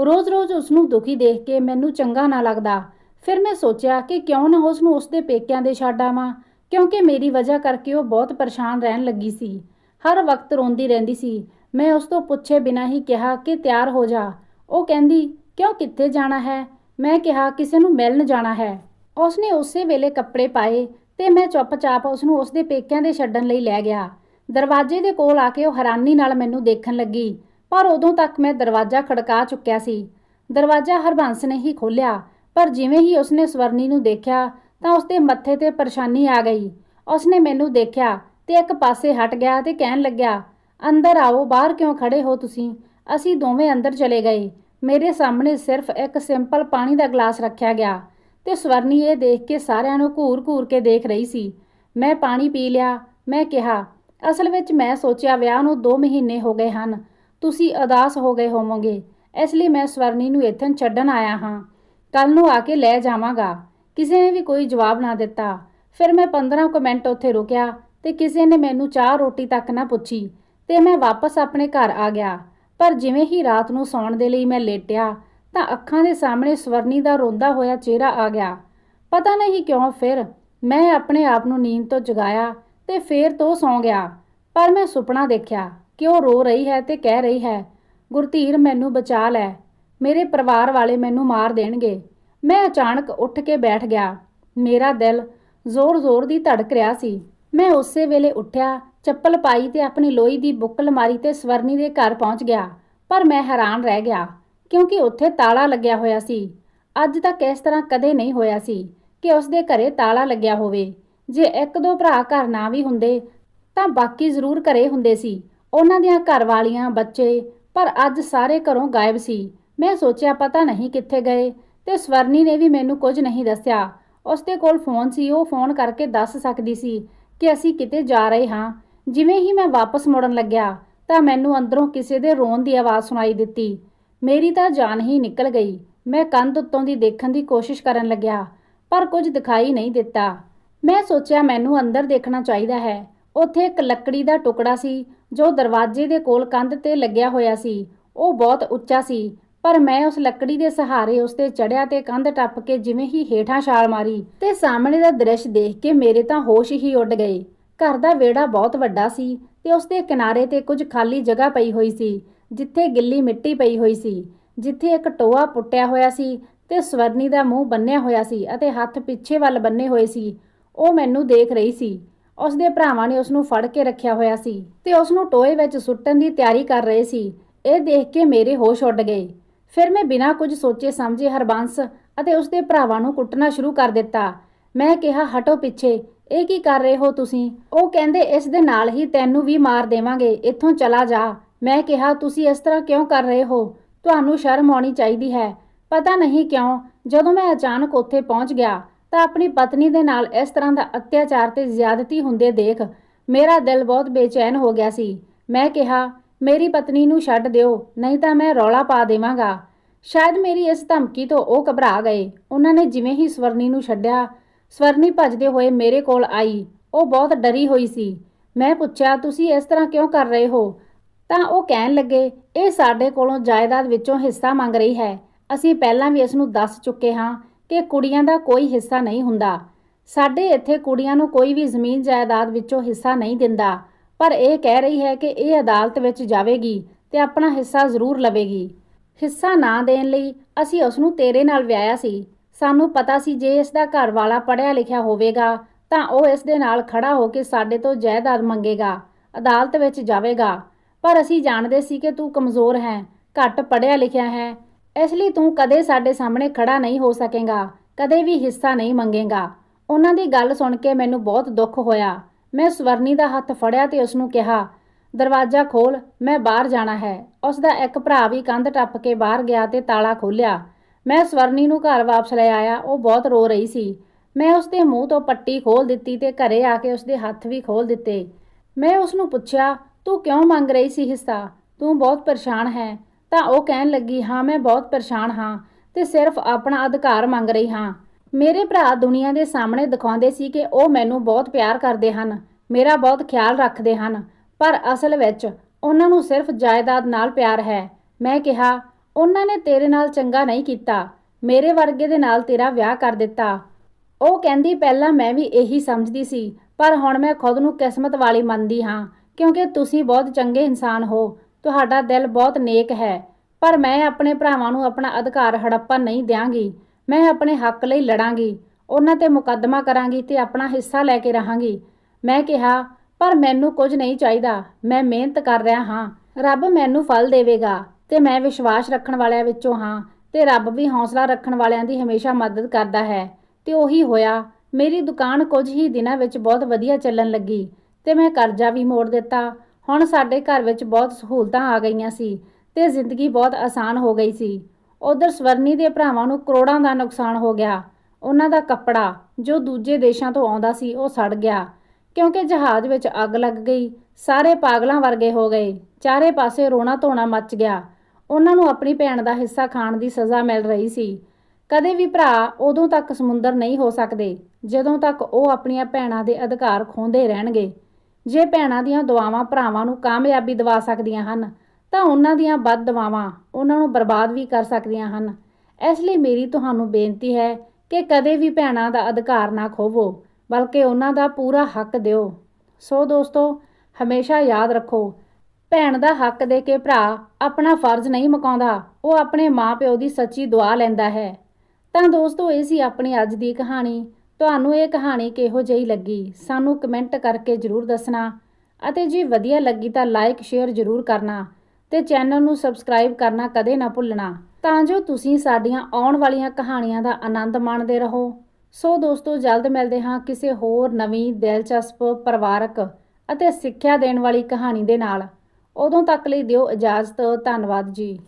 ਰੋਜ਼-ਰੋਜ਼ ਉਸ ਨੂੰ ਦੁਖੀ ਦੇਖ ਕੇ ਮੈਨੂੰ ਚੰਗਾ ਨਾ ਲੱਗਦਾ। ਫਿਰ ਮੈਂ ਸੋਚਿਆ ਕਿ ਕਿਉਂ ਨਾ ਉਸ ਨੂੰ ਉਸਦੇ ਪੇਕਿਆਂ ਦੇ ਛੱਡ ਆਵਾਂ, ਕਿਉਂਕਿ ਮੇਰੀ ਵਜ੍ਹਾ ਕਰਕੇ ਉਹ ਬਹੁਤ ਪਰੇਸ਼ਾਨ ਰਹਿਣ ਲੱਗੀ ਸੀ। ਹਰ ਵਕਤ ਰੋਂਦੀ ਰਹਿੰਦੀ ਸੀ। ਮੈਂ ਉਸ ਤੋਂ ਪੁੱਛੇ ਬਿਨਾਂ ਹੀ ਕਿਹਾ ਕਿ ਤਿਆਰ ਹੋ ਜਾ। ਉਹ ਕਹਿੰਦੀ, ਕਿਉਂ ਕਿੱਥੇ ਜਾਣਾ ਹੈ? ਮੈਂ ਕਿਹਾ, ਕਿਸੇ ਨੂੰ ਮਿਲਣ ਜਾਣਾ ਹੈ। ਉਸਨੇ ਉਸੇ ਵੇਲੇ ਕੱਪੜੇ ਪਾਏ ਤੇ ਮੈਂ ਚੁੱਪਚਾਪ ਉਸ ਨੂੰ ਉਸਦੇ ਪੇਕਿਆਂ ਦੇ ਛੱਡਣ ਲਈ ਲੈ ਗਿਆ। ਦਰਵਾਜ਼ੇ ਦੇ ਕੋਲ ਆ ਕੇ ਉਹ ਹੈਰਾਨੀ ਨਾਲ ਮੈਨੂੰ ਦੇਖਣ ਲੱਗੀ, ਪਰ ਉਦੋਂ ਤੱਕ ਮੈਂ ਦਰਵਾਜ਼ਾ ਖੜਕਾ ਚੁੱਕਿਆ ਸੀ। ਦਰਵਾਜ਼ਾ ਹਰਬੰਸ ਨੇ ਹੀ ਖੋਲ੍ਹਿਆ, ਪਰ ਜਿਵੇਂ ਹੀ ਉਸਨੇ ਸਵਰਨੀ ਨੂੰ ਦੇਖਿਆ ਤਾਂ ਉਸਦੇ ਮੱਥੇ ਤੇ ਪਰੇਸ਼ਾਨੀ ਆ ਗਈ। ਉਸਨੇ ਮੈਨੂੰ ਦੇਖਿਆ ਤੇ ਇੱਕ ਪਾਸੇ ਹਟ ਗਿਆ ਤੇ ਕਹਿਣ ਲੱਗਿਆ, ਅੰਦਰ ਆਓ, ਬਾਹਰ ਕਿਉਂ ਖੜੇ ਹੋ ਤੁਸੀਂ? ਅਸੀਂ ਦੋਵੇਂ ਅੰਦਰ ਚਲੇ ਗਏ। ਮੇਰੇ ਸਾਹਮਣੇ ਸਿਰਫ ਇੱਕ ਸਿੰਪਲ ਪਾਣੀ ਦਾ ਗਲਾਸ ਰੱਖਿਆ ਗਿਆ। ਤੇ ਸਵਰਨੀ ਇਹ ਦੇਖ ਕੇ ਸਾਰਿਆਂ ਨੂੰ ਘੂਰ-ਘੂਰ ਕੇ ਦੇਖ ਰਹੀ ਸੀ। ਮੈਂ ਪਾਣੀ ਪੀ ਲਿਆ, ਮੈਂ ਕਿਹਾ ਅਸਲ ਵਿੱਚ ਮੈਂ ਸੋਚਿਆ ਵਿਆਹ ਨੂੰ 2 ਮਹੀਨੇ ਹੋ ਗਏ ਹਨ। ਤੁਸੀਂ ਉਦਾਸ ਹੋ ਗਏ ਹੋਵੋਗੇ। ਇਸ ਲਈ ਮੈਂ ਸਵਰਨੀ ਨੂੰ ਇੱਥੇ ਛੱਡਣ ਆਇਆ ਹਾਂ। ਕੱਲ ਨੂੰ ਆ ਕੇ ਲੈ ਜਾਵਾਂਗਾ। ਕਿਸੇ ਨੇ ਵੀ ਕੋਈ ਜਵਾਬ ਨਾ ਦਿੱਤਾ। ਫਿਰ ਮੈਂ 15 ਕੁ ਮਿੰਟ ਉੱਥੇ ਰੁਕਿਆ ਤੇ ਕਿਸੇ ਨੇ ਮੈਨੂੰ ਚਾਹ ਰੋਟੀ ਤੱਕ ਨਾ ਪੁੱਛੀ ਤੇ ਮੈਂ ਵਾਪਸ ਆਪਣੇ ਘਰ ਆ ਗਿਆ। ਪਰ ਜਿਵੇਂ ਹੀ ਰਾਤ ਨੂੰ ਸੌਣ ਦੇ ਲਈ ਮੈਂ ਲੇਟਿਆ ਤਾਂ ਅੱਖਾਂ ਦੇ ਸਾਹਮਣੇ ਸਵਰਨੀ ਦਾ ਰੋਂਦਾ ਹੋਇਆ ਚਿਹਰਾ ਆ ਗਿਆ। ਪਤਾ ਨਹੀਂ ਕਿਉਂ ਫਿਰ ਮੈਂ ਆਪਣੇ ਆਪ ਨੂੰ ਨੀਂਦ ਤੋਂ ਜਗਾਇਆ ਤੇ ਫੇਰ ਤੋਂ ਸੌਂ ਗਿਆ। ਪਰ ਮੈਂ ਸੁਪਨਾ ਦੇਖਿਆ ਕਿ ਉਹ ਰੋ ਰਹੀ ਹੈ ਤੇ ਕਹਿ ਰਹੀ ਹੈ, ਗੁਰਧੀਰ, ਮੈਨੂੰ ਬਚਾ ਲੈ। ਮੇਰੇ ਪਰਿਵਾਰ ਵਾਲੇ ਮੈਨੂੰ ਮਾਰ ਦੇਣਗੇ। ਮੈਂ ਅਚਾਨਕ ਉੱਠ ਕੇ ਬੈਠ ਗਿਆ। ਮੇਰਾ ਦਿਲ ਜ਼ੋਰ-ਜ਼ੋਰ ਦੀ ਧੜਕ ਰਿਹਾ ਸੀ। ਮੈਂ ਉਸੇ ਵੇਲੇ ਉੱਠਿਆ, ਚੱਪਲ ਪਾਈ ਤੇ ਆਪਣੀ ਲੋਹੀ ਦੀ ਬੁੱਕਲ ਮਾਰੀ ਤੇ ਸਵਰਨੀ ਦੇ ਘਰ ਪਹੁੰਚ ਗਿਆ। ਪਰ ਮੈਂ ਹੈਰਾਨ ਰਹਿ ਗਿਆ, ਕਿਉਂਕਿ ਉੱਥੇ ਤਾਲਾ ਲੱਗਿਆ ਹੋਇਆ ਸੀ। ਅੱਜ ਤੱਕ ਇਸ ਤਰ੍ਹਾਂ ਕਦੇ ਨਹੀਂ ਹੋਇਆ ਸੀ ਕਿ ਉਸ ਦੇ ਘਰੇ ਤਾਲਾ ਲੱਗਿਆ ਹੋਵੇ। ਜੇ ਇੱਕ ਦੋ ਭਰਾ ਘਰ ਨਾ ਵੀ ਹੁੰਦੇ, ਤਾਂ ਬਾਕੀ ਜ਼ਰੂਰ ਘਰੇ ਹੁੰਦੇ ਸੀ। ਉਹਨਾਂ ਦੀਆਂ ਘਰ ਵਾਲੀਆਂ ਬੱਚੇ, ਪਰ ਅੱਜ ਸਾਰੇ ਘਰੋਂ ਗਾਇਬ ਸੀ। ਮੈਂ ਸੋਚਿਆ ਪਤਾ ਨਹੀਂ ਕਿੱਥੇ ਗਏ ਤੇ ਸਵਰਨੀ ਨੇ ਵੀ ਮੈਨੂੰ ਕੁਝ ਨਹੀਂ ਦੱਸਿਆ। ਉਸਦੇ ਕੋਲ ਫੋਨ ਸੀ, ਉਹ ਫੋਨ ਕਰਕੇ ਦੱਸ ਸਕਦੀ ਸੀ ਕਿ ਅਸੀਂ ਕਿਤੇ ਜਾ ਰਹੇ ਹਾਂ। ਜਿਵੇਂ ਹੀ ਮੈਂ ਵਾਪਸ ਮੁੜਨ ਲੱਗਿਆ, ਤਾਂ ਮੈਨੂੰ ਅੰਦਰੋਂ ਕਿਸੇ ਦੇ ਰੋਣ ਦੀ ਆਵਾਜ਼ ਸੁਣਾਈ ਦਿੱਤੀ। ਮੇਰੀ ਤਾਂ ਜਾਨ ਹੀ ਨਿਕਲ ਗਈ। ਮੈਂ ਕੰਧ ਉੱਤੋਂ ਦੀ ਦੇਖਣ ਦੀ ਕੋਸ਼ਿਸ਼ ਕਰਨ ਲੱਗਿਆ, ਪਰ ਕੁਝ ਦਿਖਾਈ ਨਹੀਂ ਦਿੱਤਾ। ਮੈਂ ਸੋਚਿਆ ਮੈਨੂੰ ਅੰਦਰ ਦੇਖਣਾ ਚਾਹੀਦਾ ਹੈ। ਉੱਥੇ ਇੱਕ ਲੱਕੜੀ ਦਾ ਟੁਕੜਾ ਸੀ, ਜੋ ਦਰਵਾਜ਼ੇ ਦੇ ਕੋਲ ਕੰਧ ਤੇ ਲੱਗਿਆ ਹੋਇਆ ਸੀ। ਉਹ ਬਹੁਤ ਉੱਚਾ ਸੀ, ਪਰ ਮੈਂ ਉਸ ਲੱਕੜੀ ਦੇ ਸਹਾਰੇ ਉਸ ਤੇ ਚੜਿਆ ਤੇ ਕੰਧ ਟੱਪ ਕੇ ਜਿਵੇਂ ਹੀ ਹੇਠਾਂ ਛਾਲ ਮਾਰੀ ਤੇ ਸਾਹਮਣੇ ਦਾ ਦ੍ਰਿਸ਼ ਦੇਖ ਕੇ ਮੇਰੇ ਤਾਂ ਹੋਸ਼ ਹੀ ਉੱਡ ਗਏ। ਘਰ ਦਾ ਵਿਹੜਾ ਬਹੁਤ ਵੱਡਾ ਸੀ ਤੇ ਉਸ ਦੇ ਕਿਨਾਰੇ ਤੇ ਕੁਝ ਖਾਲੀ ਜਗ੍ਹਾ ਪਈ ਹੋਈ ਸੀ, ਜਿੱਥੇ ਗਿੱਲੀ ਮਿੱਟੀ ਪਈ ਹੋਈ ਸੀ, ਜਿੱਥੇ ਇੱਕ ਟੋਆ ਪੁੱਟਿਆ ਹੋਇਆ ਸੀ ਤੇ ਸਵਰਨੀ ਦਾ ਮੂੰਹ ਬੰਨਿਆ ਹੋਇਆ ਸੀ ਅਤੇ ਹੱਥ ਪਿੱਛੇ ਵੱਲ ਬੰਨੇ ਹੋਏ ਸੀ। ਉਹ ਮੈਨੂੰ ਦੇਖ ਰਹੀ ਸੀ। ਉਸ ਦੇ ਭਰਾਵਾਂ ਨੇ ਉਸ ਨੂੰ ਫੜ ਕੇ ਰੱਖਿਆ ਹੋਇਆ ਸੀ ਤੇ ਉਸ ਨੂੰ ਟੋਏ ਵਿੱਚ ਸੁੱਟਣ ਦੀ ਤਿਆਰੀ ਕਰ ਰਹੇ ਸੀ। ਇਹ ਦੇਖ ਕੇ ਮੇਰੇ ਹੋਸ਼ ਉੱਡ ਗਏ। ਫਿਰ ਮੈਂ ਬਿਨਾਂ ਕੁਝ ਸੋਚੇ ਸਮਝੇ ਹਰਬੰਸ ਅਤੇ ਉਸ ਦੇ ਭਰਾਵਾਂ ਨੂੰ ਕੁੱਟਣਾ ਸ਼ੁਰੂ ਕਰ ਦਿੱਤਾ। ਮੈਂ ਕਿਹਾ, ਹਟੋ ਪਿੱਛੇ, ਇਹ ਕੀ ਕਰ ਰਹੇ ਹੋ ਤੁਸੀਂ? ਉਹ ਕਹਿੰਦੇ, ਇਸ ਦੇ ਨਾਲ ਹੀ ਤੈਨੂੰ ਵੀ ਮਾਰ ਦੇਵਾਂਗੇ, ਇੱਥੋਂ ਚਲਾ ਜਾ। ਮੈਂ ਕਿਹਾ, ਤੁਸੀਂ ਇਸ ਤਰ੍ਹਾਂ ਕਿਉਂ ਕਰ ਰਹੇ ਹੋ? ਤੁਹਾਨੂੰ ਸ਼ਰਮ ਆਉਣੀ ਚਾਹੀਦੀ ਹੈ। ਪਤਾ ਨਹੀਂ ਕਿਉਂ, ਜਦੋਂ ਮੈਂ ਅਚਾਨਕ ਉੱਥੇ ਪਹੁੰਚ ਗਿਆ ਤਾਂ ਆਪਣੀ ਪਤਨੀ ਦੇ ਨਾਲ ਇਸ ਤਰ੍ਹਾਂ ਦਾ ਅਤਿਆਚਾਰ ਤੇ ਜ਼ਿਆਦਤੀ ਹੁੰਦੇ ਦੇਖ ਮੇਰਾ ਦਿਲ ਬਹੁਤ ਬੇਚੈਨ ਹੋ ਗਿਆ ਸੀ। ਮੈਂ ਕਿਹਾ, ਮੇਰੀ ਪਤਨੀ ਨੂੰ ਛੱਡ ਦਿਓ, ਨਹੀਂ ਤਾਂ ਮੈਂ ਰੌਲਾ ਪਾ ਦੇਵਾਂਗਾ। ਸ਼ਾਇਦ ਮੇਰੀ ਇਸ ਧਮਕੀ ਤੋਂ ਉਹ ਘਬਰਾ ਗਏ। ਉਹਨਾਂ ਨੇ ਜਿਵੇਂ ਹੀ ਸਵਰਨੀ ਨੂੰ ਛੱਡਿਆ, ਸਵਰਨੀ ਭੱਜਦੇ ਹੋਏ ਮੇਰੇ ਕੋਲ ਆਈ। ਉਹ ਬਹੁਤ ਡਰੀ ਹੋਈ ਸੀ। ਮੈਂ ਪੁੱਛਿਆ, ਤੁਸੀਂ ਇਸ ਤਰ੍ਹਾਂ ਕਿਉਂ ਕਰ ਰਹੇ ਹੋ? ਤਾਂ ਉਹ ਕਹਿਣ ਲੱਗੇ, ਇਹ ਸਾਡੇ ਕੋਲੋਂ ਜਾਇਦਾਦ ਵਿੱਚੋਂ ਹਿੱਸਾ ਮੰਗ ਰਹੀ ਹੈ। ਅਸੀਂ ਪਹਿਲਾਂ ਵੀ ਇਸ ਨੂੰ ਦੱਸ ਚੁੱਕੇ ਹਾਂ। ਕਿ ਕੁੜੀਆਂ ਦਾ ਕੋਈ ਹਿੱਸਾ ਨਹੀਂ ਹੁੰਦਾ। ਸਾਡੇ ਇੱਥੇ ਕੁੜੀਆਂ ਨੂੰ ਕੋਈ ਵੀ ਜ਼ਮੀਨ ਜਾਇਦਾਦ ਵਿੱਚੋਂ ਹਿੱਸਾ ਨਹੀਂ ਦਿੰਦਾ। ਪਰ ਇਹ ਕਹਿ ਰਹੀ ਹੈ ਕਿ ਇਹ ਅਦਾਲਤ ਵਿੱਚ ਜਾਵੇਗੀ ਤੇ ਆਪਣਾ ਹਿੱਸਾ ਜ਼ਰੂਰ ਲਵੇਗੀ। ਹਿੱਸਾ ਨਾ ਦੇਣ ਲਈ ਅਸੀਂ ਉਸ ਨੂੰ ਤੇਰੇ ਨਾਲ ਵਿਆਹਿਆ ਸੀ। ਸਾਨੂੰ ਪਤਾ ਸੀ ਜੇ ਇਸ ਦਾ ਘਰ ਵਾਲਾ ਪੜ੍ਹਿਆ ਲਿਖਿਆ ਹੋਵੇਗਾ, ਤਾਂ ਉਹ ਇਸ ਦੇ ਨਾਲ ਖੜਾ ਹੋ ਕੇ ਸਾਡੇ ਤੋਂ ਜਾਇਦਾਦ ਮੰਗੇਗਾ, ਅਦਾਲਤ ਵਿੱਚ ਜਾਵੇਗਾ। ਪਰ ਅਸੀਂ ਜਾਣਦੇ ਸੀ ਕਿ ਤੂੰ ਕਮਜ਼ੋਰ ਹੈ, ਘੱਟ ਪੜ੍ਹਿਆ ਲਿਖਿਆ ਹੈ ਇਸ ਲਈ ਤੂੰ ਕਦੇ ਸਾਡੇ ਸਾਹਮਣੇ ਖੜਾ ਨਹੀਂ ਹੋ ਸਕੇਗਾ, ਕਦੇ ਵੀ ਹਿੱਸਾ ਨਹੀਂ ਮੰਗੇਗਾ। ਉਹਨਾਂ ਦੀ ਗੱਲ ਸੁਣ ਕੇ ਮੈਨੂੰ ਬਹੁਤ ਦੁੱਖ ਹੋਇਆ। ਮੈਂ ਸਵਰਨੀ ਦਾ ਹੱਥ ਫੜਿਆ ਤੇ ਉਸ ਨੂੰ ਕਿਹਾ, ਦਰਵਾਜ਼ਾ ਖੋਲ ਮੈਂ ਬਾਹਰ ਜਾਣਾ ਹੈ। ਉਸ ਦਾ ਇੱਕ ਭਰਾ ਵੀ ਕੰਧ ਟੱਪ ਕੇ ਬਾਹਰ ਗਿਆ ਤੇ ਤਾਲਾ ਖੋਲ੍ਹਿਆ। ਮੈਂ ਸਵਰਨੀ ਨੂੰ ਘਰ ਵਾਪਸ ਲੈ ਆਇਆ, ਉਹ ਬਹੁਤ ਰੋ ਰਹੀ ਸੀ। ਮੈਂ ਉਸ ਦੇ ਮੂੰਹ ਤੋਂ ਪੱਟੀ ਖੋਲ ਦਿੱਤੀ ਤੇ ਘਰੇ ਆ ਕੇ ਉਸ ਦੇ ਹੱਥ ਵੀ ਖੋਲ ਦਿੱਤੇ। ਮੈਂ ਉਸ ਨੂੰ ਪੁੱਛਿਆ, ਤੂੰ ਕਿਉਂ ਮੰਗ ਰਹੀ ਸੀ ਹਿੱਸਾ? ਤੂੰ ਬਹੁਤ ਪਰੇਸ਼ਾਨ ਹੈ। ਤਾਂ ਉਹ ਕਹਿਣ ਲੱਗੀ, ਹਾਂ, ਮੈਂ ਬਹੁਤ ਪਰੇਸ਼ਾਨ ਹਾਂ ਤੇ ਸਿਰਫ ਆਪਣਾ ਅਧਿਕਾਰ ਮੰਗ ਰਹੀ ਹਾਂ। ਮੇਰੇ ਭਰਾ ਦੁਨੀਆ ਦੇ ਸਾਹਮਣੇ ਦਿਖਾਉਂਦੇ ਸੀ ਕਿ ਉਹ ਮੈਨੂੰ ਬਹੁਤ ਪਿਆਰ ਕਰਦੇ ਹਨ, ਮੇਰਾ ਬਹੁਤ ਖਿਆਲ ਰੱਖਦੇ ਹਨ, ਪਰ ਅਸਲ ਵਿੱਚ ਉਹਨਾਂ ਨੂੰ ਸਿਰਫ ਜਾਇਦਾਦ ਨਾਲ ਪਿਆਰ ਹੈ। ਮੈਂ ਕਿਹਾ, ਉਹਨਾਂ ਨੇ ਤੇਰੇ ਨਾਲ ਚੰਗਾ ਨਹੀਂ ਕੀਤਾ, ਮੇਰੇ ਵਰਗੇ ਦੇ ਨਾਲ ਤੇਰਾ ਵਿਆਹ ਕਰ ਦਿੱਤਾ। ਉਹ ਕਹਿੰਦੀ, ਪਹਿਲਾਂ ਮੈਂ ਵੀ ਇਹੀ ਸਮਝਦੀ ਸੀ, ਪਰ ਹੁਣ ਮੈਂ ਖੁਦ ਨੂੰ ਕਿਸਮਤ ਵਾਲੀ ਮੰਨਦੀ ਹਾਂ, ਕਿਉਂਕਿ ਤੁਸੀਂ ਬਹੁਤ ਚੰਗੇ ਇਨਸਾਨ ਹੋ ਤੁਹਾਡਾ ਦਿਲ ਬਹੁਤ ਨੇਕ ਹੈ, ਪਰ ਮੈਂ ਆਪਣੇ ਭਰਾਵਾਂ ਨੂੰ ਆਪਣਾ ਅਧਿਕਾਰ ਹੜੱਪਾ ਨਹੀਂ ਦਿਆਂਗੀ। ਮੈਂ ਆਪਣੇ ਹੱਕ ਲਈ ਲੜਾਂਗੀ, ਉਹਨਾਂ ਤੇ ਮੁਕੱਦਮਾ ਕਰਾਂਗੀ ਤੇ ਆਪਣਾ ਹਿੱਸਾ ਲੈ ਕੇ ਰਹਾਂਗੀ। ਮੈਂ ਕਿਹਾ, ਪਰ ਮੈਨੂੰ ਕੁਝ ਨਹੀਂ ਚਾਹੀਦਾ, ਮੈਂ ਮਿਹਨਤ ਕਰ ਰਿਹਾ ਹਾਂ। ਰੱਬ ਮੈਨੂੰ ਫਲ ਦੇਵੇਗਾ ਤੇ ਮੈਂ ਵਿਸ਼ਵਾਸ ਰੱਖਣ ਵਾਲਿਆਂ ਵਿੱਚੋਂ ਹਾਂ ਤੇ ਰੱਬ ਵੀ ਹੌਸਲਾ ਰੱਖਣ ਵਾਲਿਆਂ ਦੀ ਹਮੇਸ਼ਾ ਮਦਦ ਕਰਦਾ ਹੈ। ਤੇ ਉਹੀ ਹੋਇਆ। ਮੇਰੀ ਦੁਕਾਨ ਕੁਝ ਹੀ ਦਿਨਾਂ ਵਿੱਚ ਬਹੁਤ ਵਧੀਆ ਚੱਲਣ ਲੱਗੀ ਤੇ ਮੈਂ ਕਰਜ਼ਾ ਵੀ ਮੋੜ ਦਿੱਤਾ। ਹੁਣ ਸਾਡੇ ਘਰ ਵਿੱਚ ਬਹੁਤ ਸਹੂਲਤਾਂ ਆ ਗਈਆਂ ਸੀ ਤੇ ਜ਼ਿੰਦਗੀ ਬਹੁਤ ਆਸਾਨ ਹੋ ਗਈ ਸੀ। ਉਧਰ ਸਵਰਨੀ ਦੇ ਭਰਾਵਾਂ ਨੂੰ ਕਰੋੜਾਂ ਦਾ ਨੁਕਸਾਨ ਹੋ ਗਿਆ। ਉਹਨਾਂ ਦਾ ਕੱਪੜਾ ਜੋ ਦੂਜੇ ਦੇਸ਼ਾਂ ਤੋਂ ਆਉਂਦਾ ਸੀ, ਉਹ ਸੜ ਗਿਆ। ਕਿਉਂਕਿ ਜਹਾਜ਼ ਵਿੱਚ ਅੱਗ ਲੱਗ ਗਈ, ਸਾਰੇ ਪਾਗਲਾਂ ਵਰਗੇ ਹੋ ਗਏ, ਚਾਰੇ ਪਾਸੇ ਰੋਣਾ ਧੋਣਾ ਮੱਚ ਗਿਆ। ਉਹਨਾਂ ਨੂੰ ਆਪਣੀ ਭੈਣ ਦਾ ਹਿੱਸਾ ਖਾਣ ਦੀ ਸਜ਼ਾ ਮਿਲ ਰਹੀ ਸੀ। ਕਦੇ ਵੀ ਭਰਾ ਉਦੋਂ ਤੱਕ ਸਮੁੰਦਰ ਨਹੀਂ ਹੋ ਸਕਦੇ, ਜਦੋਂ ਤੱਕ ਉਹ ਆਪਣੀਆਂ ਭੈਣਾਂ ਦੇ ਅਧਿਕਾਰ ਖੋਹਦੇ ਰਹਿਣਗੇ। ਜੇ ਭੈਣਾਂ ਦੀਆਂ ਦੁਆਵਾਂ ਭਰਾਵਾਂ ਨੂੰ ਕਾਮਯਾਬੀ ਦਿਵਾ ਸਕਦੀਆਂ ਹਨ, ਤਾਂ ਉਹਨਾਂ ਦੀਆਂ ਬਦ ਦੁਆਵਾਂ ਉਹਨਾਂ ਨੂੰ ਬਰਬਾਦ ਵੀ ਕਰ ਸਕਦੀਆਂ ਹਨ। ਇਸ ਲਈ ਮੇਰੀ ਤੁਹਾਨੂੰ ਬੇਨਤੀ ਹੈ ਕਿ ਕਦੇ ਵੀ ਭੈਣਾਂ ਦਾ ਅਧਿਕਾਰ ਨਾ ਖੋਵੋ, ਬਲਕਿ ਉਹਨਾਂ ਦਾ ਪੂਰਾ ਹੱਕ ਦਿਓ। ਸੋ ਦੋਸਤੋ, ਹਮੇਸ਼ਾ ਯਾਦ ਰੱਖੋ, ਭੈਣ ਦਾ ਹੱਕ ਦੇ ਕੇ ਭਰਾ ਆਪਣਾ ਫਰਜ਼ ਨਹੀਂ ਮੁਕਾਉਂਦਾ, ਉਹ ਆਪਣੇ ਮਾਪਿਓ ਦੀ ਸੱਚੀ ਦੁਆ ਲੈਂਦਾ ਹੈ। ਤਾਂ ਦੋਸਤੋ, ਇਹ ਸੀ ਆਪਣੀ ਅੱਜ ਦੀ ਕਹਾਣੀ। ਤੁਹਾਨੂੰ ਇਹ ਕਹਾਣੀ ਕਿਹੋ ਜਿਹੀ ਲੱਗੀ? ਸਾਨੂੰ ਕਮੈਂਟ ਕਰਕੇ ਜਰੂਰ ਦੱਸਣਾ ਅਤੇ ਜੇ ਵਧੀਆ ਲੱਗੀ ਤਾਂ ਲਾਈਕ, ਸ਼ੇਅਰ ਜਰੂਰ ਕਰਨਾ ਤੇ ਚੈਨਲ ਨੂੰ ਸਬਸਕ੍ਰਾਈਬ ਕਰਨਾ ਕਦੇ ਨਾ ਭੁੱਲਣਾ। ਤਾਂ ਜੋ ਤੁਸੀਂ ਸਾਡੀਆਂ ਆਉਣ ਵਾਲੀਆਂ ਕਹਾਣੀਆਂ ਦਾ ਆਨੰਦ ਮਾਣਦੇ ਰਹੋ। ਸੋ ਦੋਸਤੋ, ਜਲਦ ਮਿਲਦੇ ਹਾਂ ਕਿਸੇ ਹੋਰ ਨਵੀਂ ਦਿਲਚਸਪ, ਪਰਿਵਾਰਕ ਅਤੇ ਸਿੱਖਿਆ ਦੇਣ ਵਾਲੀ ਕਹਾਣੀ ਦੇ ਨਾਲ। ਉਦੋਂ ਤੱਕ ਲਈ ਦਿਓ ਇਜਾਜ਼ਤ। ਧੰਨਵਾਦ ਜੀ।